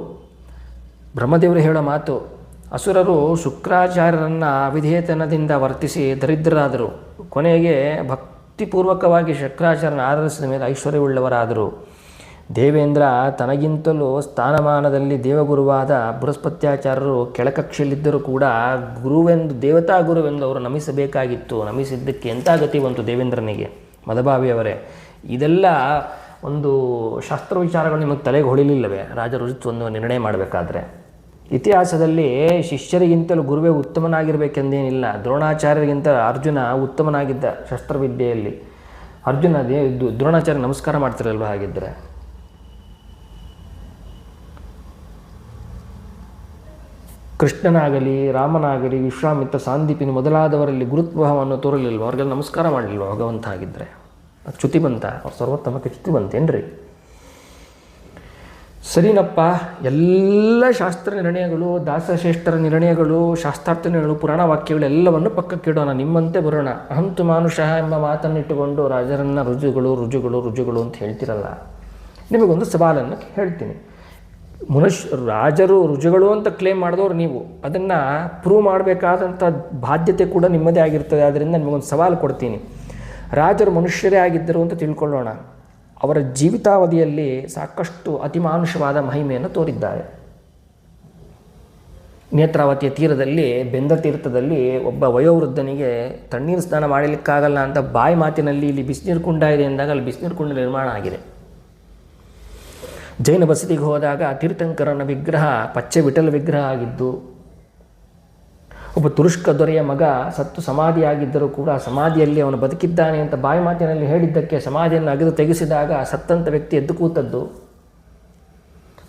ಬ್ರಹ್ಮದೇವರು ಹೇಳೋ ಮಾತು, ಅಸುರರು ಶುಕ್ರಾಚಾರ್ಯರನ್ನು ಅವಿಧೇಯತನದಿಂದ ವರ್ತಿಸಿ ದರಿದ್ರರಾದರು. ಕೊನೆಗೆ ಭಕ್ತಿಪೂರ್ವಕವಾಗಿ ಶುಕ್ರಾಚಾರ್ಯನ ಆಧರಿಸಿದ ಮೇಲೆ ಐಶ್ವರ್ಯವುಳ್ಳವರಾದರು. ದೇವೇಂದ್ರ ತನಗಿಂತಲೂ ಸ್ಥಾನಮಾನದಲ್ಲಿ ದೇವಗುರುವಾದ ಬೃಹಸ್ಪತ್ಯಾಚಾರ್ಯರು ಕೆಳಕಕ್ಷೆಯಲ್ಲಿದ್ದರೂ ಕೂಡ ಗುರುವೆಂದು, ದೇವತಾ ಗುರುವೆಂದು ಅವರು ನಮಿಸಬೇಕಾಗಿತ್ತು. ನಮಿಸಿದ್ದಕ್ಕೆ ಎಂಥ ಗತಿ ಬಂತು ದೇವೇಂದ್ರನಿಗೆ? ಮದಭಾವಿಯವರೇ ಇದೆಲ್ಲ ಒಂದು ಶಾಸ್ತ್ರ ವಿಚಾರಗಳು ನಿಮಗೆ ತಲೆಗೆ ಹೊಳಿಲಿಲ್ಲವೇ? ರಾಜ ಒಂದು ನಿರ್ಣಯ ಮಾಡಬೇಕಾದ್ರೆ. ಇತಿಹಾಸದಲ್ಲಿ ಶಿಷ್ಯರಿಗಿಂತಲೂ ಗುರುವೇ ಉತ್ತಮನಾಗಿರಬೇಕೆಂದೇನಿಲ್ಲ. ದ್ರೋಣಾಚಾರ್ಯರಿಗಿಂತ ಅರ್ಜುನ ಉತ್ತಮನಾಗಿದ್ದ ಶಸ್ತ್ರವಿದ್ಯೆಯಲ್ಲಿ. ಅರ್ಜುನ ದು- ದ್ರೋಣಾಚಾರ್ಯ ನಮಸ್ಕಾರ ಮಾಡ್ತಿರಲ್ವ ಹಾಗಿದ್ದರೆ ಕೃಷ್ಣನಾಗಲಿ, ರಾಮನಾಗಲಿ, ವಿಶ್ವಾಮಿತ್ರ ಸಾಂದೀಪಿನಿ ಮೊದಲಾದವರಲ್ಲಿ ಗುರುತ್ವವನ್ನು ತೋರಲಿಲ್ವ? ಅವ್ರಿಗೆಲ್ಲ ನಮಸ್ಕಾರ ಮಾಡಲಿಲ್ವ ಭಗವಂತ ಆಗಿದ್ದರೆ ಚ್ಯುತಿ ಬಂತ? ಅವ್ರ ಸರ್ವೋತ್ತಮಕ್ಕೆ ಚ್ಯುತಿ ಬಂತೇನ್ರಿ? ಸರಿನಪ್ಪ, ಎಲ್ಲ ಶಾಸ್ತ್ರ ನಿರ್ಣಯಗಳು, ದಾಸಶ್ರೇಷ್ಠರ ನಿರ್ಣಯಗಳು ಶಾಸ್ತ್ರಾರ್ಥ ನಿರ್ಣಯಗಳು ಪುರಾಣ ವಾಕ್ಯಗಳು ಎಲ್ಲವನ್ನು ಪಕ್ಕಕ್ಕಿಡೋಣ ನಿಮ್ಮಂತೆ ಬರೋಣ. ಅಹಂತು ಮಾನುಷಃ ಎಂಬ ಮಾತನ್ನಿಟ್ಟುಕೊಂಡು ರಾಜರನ್ನ ರುಜುಗಳು ರುಜುಗಳು ರುಜುಗಳು ಅಂತ ಹೇಳ್ತಿರಲ್ಲ. ನಿಮಗೊಂದು ಸವಾಲನ್ನು ಹೇಳ್ತೀನಿ. ಮನುಷ್ಯ ರಾಜರು ರುಜುಗಳು ಅಂತ ಕ್ಲೇಮ್ ಮಾಡಿದವ್ರು ನೀವು. ಅದನ್ನು ಪ್ರೂವ್ ಮಾಡಬೇಕಾದಂಥ ಬಾಧ್ಯತೆ ಕೂಡ ನಿಮ್ಮದೇ ಆಗಿರ್ತದೆ. ಆದ್ದರಿಂದ ನಿಮಗೊಂದು ಸವಾಲು ಕೊಡ್ತೀನಿ. ರಾಜರು ಮನುಷ್ಯರೇ ಆಗಿದ್ದರು ಅಂತ ತಿಳ್ಕೊಳ್ಳೋಣ. ಅವರ ಜೀವಿತಾವಧಿಯಲ್ಲಿ ಸಾಕಷ್ಟು ಅತಿಮಾನುಷವಾದ ಮಹಿಮೆಯನ್ನು ತೋರಿದ್ದಾರೆ. ನೇತ್ರಾವತಿಯ ತೀರದಲ್ಲಿ, ಬೆಂದ ತೀರ್ಥದಲ್ಲಿ ಒಬ್ಬ ವಯೋವೃದ್ಧನಿಗೆ ತಣ್ಣೀರು ಸ್ನಾನ ಮಾಡಲಿಕ್ಕಾಗಲ್ಲ ಅಂತ ಬಾಯಿ ಮಾತಿನಲ್ಲಿ ಇಲ್ಲಿ ಬಿಸಿನೀರು ಕುಂಡ ಇದೆ ಎಂದಾಗ ಅಲ್ಲಿ ಬಿಸಿನೀರು ಕುಂಡ ನಿರ್ಮಾಣ ಆಗಿದೆ. ಜೈನ ಬಸದಿಗೆ ಹೋದಾಗ ತೀರ್ಥಂಕರನ ವಿಗ್ರಹ, ಪಚ್ಚೆ ವಿಠಲ ವಿಗ್ರಹ ಆಗಿದ್ದು, ಒಬ್ಬ ತುರುಷ್ಕ ದೊರೆಯ ಮಗ ಸತ್ತು ಸಮಾಧಿಯಾಗಿದ್ದರೂ ಕೂಡ ಸಮಾಧಿಯಲ್ಲಿ ಅವನು ಬದುಕಿದ್ದಾನೆ ಅಂತ ಬಾಯಿ ಮಾತಿನಲ್ಲಿ ಹೇಳಿದ್ದಕ್ಕೆ ಸಮಾಧಿಯನ್ನು ಅಗೆದು ತೆಗೆಸಿದಾಗ ಸತ್ತಂಥ ವ್ಯಕ್ತಿ ಎದ್ದು ಕೂತದ್ದು.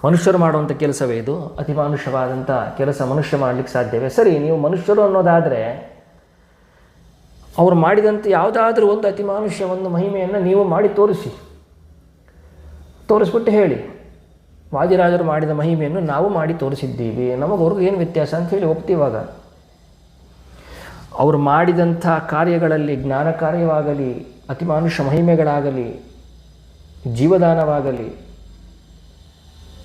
ಮನುಷ್ಯರು ಮಾಡುವಂಥ ಕೆಲಸವೇ ಇದು? ಅತಿಮಾನುಷ್ಯವಾದಂಥ ಕೆಲಸ ಮನುಷ್ಯ ಮಾಡಲಿಕ್ಕೆ ಸಾಧ್ಯವೇ? ಸರಿ, ನೀವು ಮನುಷ್ಯರು ಅನ್ನೋದಾದರೆ ಅವರು ಮಾಡಿದಂಥ ಯಾವುದಾದ್ರೂ ಒಂದು ಅತಿಮಾನುಷ್ಯ ಒಂದು ಮಹಿಮೆಯನ್ನು ನೀವು ಮಾಡಿ ತೋರಿಸಿ. ತೋರಿಸ್ಬಿಟ್ಟು ಹೇಳಿ. ವಾದಿರಾಜರು ಮಾಡಿದ ಮಹಿಮೆಯನ್ನು ನಾವು ಮಾಡಿ ತೋರಿಸಿದ್ದೀವಿ. ನಮಗವ್ರಿಗೂ ಏನು ವ್ಯತ್ಯಾಸ ಅಂತ ಹೇಳಿ ಒಪ್ತೀವಾಗ. ಅವರು ಮಾಡಿದಂಥ ಕಾರ್ಯಗಳಲ್ಲಿ ಜ್ಞಾನ ಕಾರ್ಯವಾಗಲಿ ಅತಿಮಾನುಷ ಮಹಿಮೆಗಳಾಗಲಿ, ಜೀವದಾನವಾಗಲಿ,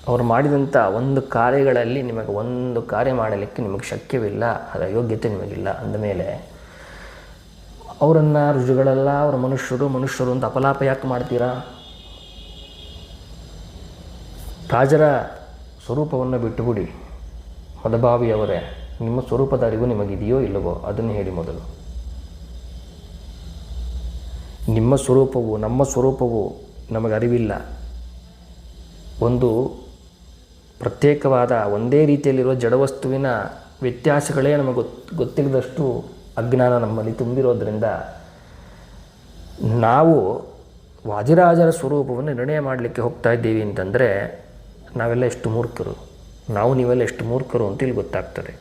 ಅವರು ಮಾಡಿದಂಥ ಒಂದು ಕಾರ್ಯಗಳಲ್ಲಿ ನಿಮಗೆ ಒಂದು ಕಾರ್ಯ ಮಾಡಲಿಕ್ಕೆ ನಿಮಗೆ ಶಕ್ಯವಿಲ್ಲ, ಅದರ ಯೋಗ್ಯತೆ ನಿಮಗಿಲ್ಲ ಅಂದಮೇಲೆ ಅವರನ್ನು ರುಜುಗಳೆಲ್ಲ, ಅವರ ಮನುಷ್ಯರು ಮನುಷ್ಯರು ಅಂತ ಅಪಲಾಪ ಯಾಕೆ ಮಾಡ್ತೀರಾ? ರಾಜರ ಸ್ವರೂಪವನ್ನು ಬಿಟ್ಟುಬಿಡಿ. ಮದಭಾವಿಯವರೇ ನಿಮ್ಮ ಸ್ವರೂಪದ ಅರಿವು ನಿಮಗಿದೆಯೋ ಇಲ್ಲವೋ ಅದನ್ನು ಹೇಳಿ ಮೊದಲು. ನಿಮ್ಮ ಸ್ವರೂಪವು, ನಮ್ಮ ಸ್ವರೂಪವು ನಮಗೆ ಅರಿವಿಲ್ಲ. ಒಂದು ಪ್ರತ್ಯೇಕವಾದ, ಒಂದೇ ರೀತಿಯಲ್ಲಿರುವ ಜಡವಸ್ತುವಿನ ವ್ಯತ್ಯಾಸಗಳೇ ನಮಗೆ ಗೊತ್ತು ಗೊತ್ತಿಲ್ಲದಷ್ಟು ಅಜ್ಞಾನ ನಮ್ಮಲ್ಲಿ ತುಂಬಿರೋದ್ರಿಂದ ನಾವು ವಾಜಿರಾಜರ ಸ್ವರೂಪವನ್ನು ನಿರ್ಣಯ ಮಾಡಲಿಕ್ಕೆ ಹೋಗ್ತಾ ಇದ್ದೀವಿ ಅಂತಂದರೆ ನಾವೆಲ್ಲ ಎಷ್ಟು ಮೂರ್ಖರು? ನಾವು ನೀವೆಲ್ಲ ಎಷ್ಟು ಮೂರ್ಖರು ಅಂತ ಇಲ್ಲಿ ಗೊತ್ತಾಗ್ತದೆ.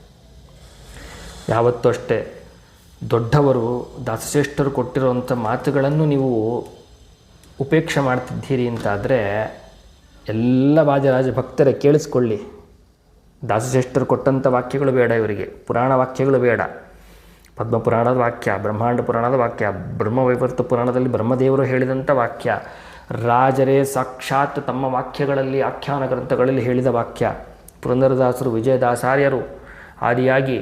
ಯಾವತ್ತೂ ಅಷ್ಟೇ ದೊಡ್ಡವರು, ದಾಸಶ್ರೇಷ್ಠರು ಕೊಟ್ಟಿರುವಂಥ ಮಾತುಗಳನ್ನು ನೀವು ಉಪೇಕ್ಷೆ ಮಾಡ್ತಿದ್ದೀರಿ ಅಂತಾದರೆ ಎಲ್ಲ ರಾಜರಾಜ ಭಕ್ತರೇ ಕೇಳಿಸ್ಕೊಳ್ಳಿ. ದಾಸಶ್ರೇಷ್ಠರು ಕೊಟ್ಟಂಥ ವಾಕ್ಯಗಳು ಬೇಡ ಇವರಿಗೆ. ಪುರಾಣ ವಾಕ್ಯಗಳು ಬೇಡ. ಪದ್ಮಪುರಾಣದ ವಾಕ್ಯ, ಬ್ರಹ್ಮಾಂಡ ಪುರಾಣದ ವಾಕ್ಯ ಬ್ರಹ್ಮವೈವರ್ತ ಪುರಾಣದಲ್ಲಿ ಬ್ರಹ್ಮದೇವರು ಹೇಳಿದಂಥ ವಾಕ್ಯ ರಾಜರೇ ಸಾಕ್ಷಾತ್ ತಮ್ಮ ವಾಕ್ಯಗಳಲ್ಲಿ, ಆಖ್ಯಾನ ಗ್ರಂಥಗಳಲ್ಲಿ ಹೇಳಿದ ವಾಕ್ಯ. ಪುರಂದರದಾಸರು, ವಿಜಯದಾಸಾರ್ಯರು, ಆದಿಯಾಗಿ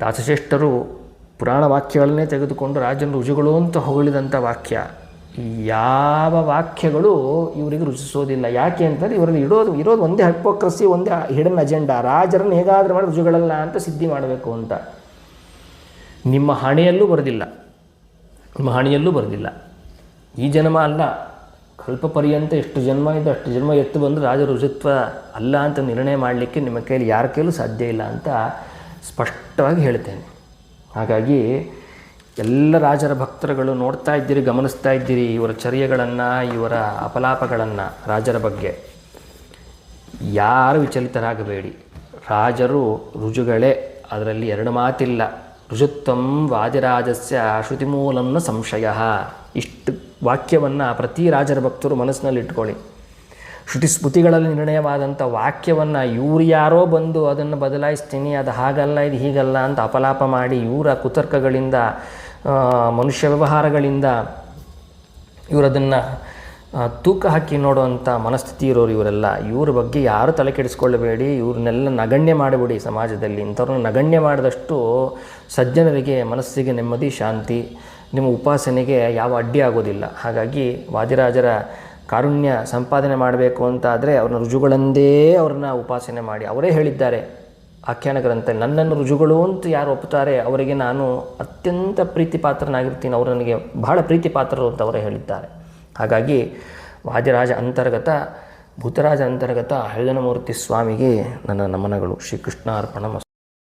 ದಾಸಶ್ರೇಷ್ಠರು ಪುರಾಣ ವಾಕ್ಯಗಳನ್ನೇ ತೆಗೆದುಕೊಂಡು ರಾಜನ ರುಜುಗಳು ಅಂತ ಹೊಗಳಿದಂಥ ವಾಕ್ಯ. ಯಾವ ವಾಕ್ಯಗಳು ಇವರಿಗೆ ರುಚಿಸೋದಿಲ್ಲ. ಯಾಕೆ ಅಂತಂದರೆ ಇವರಲ್ಲಿ ಇಡೋದು, ಇರೋದು ಒಂದೇ ಹೈಪೋಕ್ರಸಿ ಒಂದೇ ಹಿಡನ್ ಅಜೆಂಡಾ ರಾಜರನ್ನು ಹೇಗಾದರೂ ಮಾಡಿ ರುಜುಗಳಲ್ಲ ಅಂತ ಸಿದ್ಧಿ ಮಾಡಬೇಕು ಅಂತ. ನಿಮ್ಮ ಹಣೆಯಲ್ಲೂ ಬರೆದಿಲ್ಲ. ನಿಮ್ಮ ಹಣೆಯಲ್ಲೂ ಬರೆದಿಲ್ಲ. ಈ ಜನ್ಮ ಅಲ್ಲ. ಕಲ್ಪ ಪರ್ಯಂತ ಎಷ್ಟು ಜನ್ಮ ಇದೆ, ಅಷ್ಟು ಜನ್ಮ ಎತ್ತು ಬಂದು ರಾಜ ರುಜುತ್ವ ಅಲ್ಲ ಅಂತ ನಿರ್ಣಯ ಮಾಡಲಿಕ್ಕೆ ನಿಮ್ಮ ಕೈಯಲ್ಲಿ ಯಾರ ಕೈಲೂ ಸಾಧ್ಯ ಇಲ್ಲ ಅಂತ ಸ್ಪಷ್ಟವಾಗಿ ಹೇಳ್ತೇನೆ. ಹಾಗಾಗಿ ಎಲ್ಲ ರಾಜರ ಭಕ್ತರುಗಳು ನೋಡ್ತಾ ಇದ್ದೀರಿ, ಗಮನಿಸ್ತಾ ಇದ್ದೀರಿ ಇವರ ಚರ್ಯಗಳನ್ನು, ಇವರ ಅಪಲಾಪಗಳನ್ನು ರಾಜರ ಬಗ್ಗೆ. ಯಾರು ವಿಚಲಿತರಾಗಬೇಡಿ. ರಾಜರು ರುಜುಗಳೇ, ಅದರಲ್ಲಿ ಎರಡು ಮಾತಿಲ್ಲ. ರುಜುತ್ವಂ ವಾದಿರಾಜಸ್ಯ ಶ್ರುತಿಮೂಲಂನ ಸಂಶಯ. ಇಷ್ಟು ವಾಕ್ಯವನ್ನು ಪ್ರತಿ ರಾಜರ ಭಕ್ತರು ಮನಸ್ಸಿನಲ್ಲಿ ಇಟ್ಕೊಳ್ಳಿ. ಶ್ರುತಿ ಸ್ಮೃತಿಗಳಲ್ಲಿ ನಿರ್ಣಯವಾದಂಥ ವಾಕ್ಯವನ್ನು ಇವ್ರು ಯಾರೋ ಬಂದು ಅದನ್ನು ಬದಲಾಯಿಸ್ತೀನಿ, ಅದು ಹಾಗಲ್ಲ, ಇದು ಹೀಗಲ್ಲ ಅಂತ ಅಪಲಾಪ ಮಾಡಿ ಇವರ ಕುತರ್ಕಗಳಿಂದ ಮನುಷ್ಯ ವ್ಯವಹಾರಗಳಿಂದ ಇವರದನ್ನು ತೂಕ ಹಾಕಿ ನೋಡುವಂಥ ಮನಸ್ಥಿತಿ ಇರೋರು ಇವರೆಲ್ಲ, ಇವ್ರ ಬಗ್ಗೆ ಯಾರು ತಲೆ ಕೆಡಿಸ್ಕೊಳ್ಳಬೇಡಿ, ಇವ್ರನ್ನೆಲ್ಲ ನಗಣ್ಯ ಮಾಡಿಬಿಡಿ ಸಮಾಜದಲ್ಲಿ. ಇಂಥವ್ರನ್ನ ನಗಣ್ಯ ಮಾಡಿದಷ್ಟು ಸಜ್ಜನರಿಗೆ ಮನಸ್ಸಿಗೆ ನೆಮ್ಮದಿ, ಶಾಂತಿ, ನಿಮ್ಮ ಉಪಾಸನೆಗೆ ಯಾವ ಅಡ್ಡಿ ಆಗೋದಿಲ್ಲ. ಹಾಗಾಗಿ ವಾದಿರಾಜರ ಕಾರುಣ್ಯ ಸಂಪಾದನೆ ಮಾಡಬೇಕು ಅಂತಾದರೆ ಅವ್ರನ್ನ ರುಜುಗಳಂದೇ ಅವ್ರನ್ನ ಉಪಾಸನೆ ಮಾಡಿ. ಅವರೇ ಹೇಳಿದ್ದಾರೆ ಆಖ್ಯಾನ ಗ್ರಂಥ, ನನ್ನನ್ನು ರುಜುಗಳು ಅಂತ ಯಾರು ಒಪ್ಪುತ್ತಾರೆ? ಅವರಿಗೆ ನಾನು ಅತ್ಯಂತ ಪ್ರೀತಿ ಪಾತ್ರನಾಗಿರ್ತೀನಿ ಅವರು ನನಗೆ ಬಹಳ ಪ್ರೀತಿ ಪಾತ್ರರು ಅಂತ ಅವರೇ ಹೇಳಿದ್ದಾರೆ. ಹಾಗಾಗಿ ವಾದಿರಾಜ ಅಂತರ್ಗತ ಭೂತರಾಜ ಅಂತರ್ಗತ ಹಳ್ಳನಮೂರ್ತಿ ಸ್ವಾಮಿಗೆ ನನ್ನ ನಮನಗಳು. ಶ್ರೀಕೃಷ್ಣ ಅರ್ಪಣ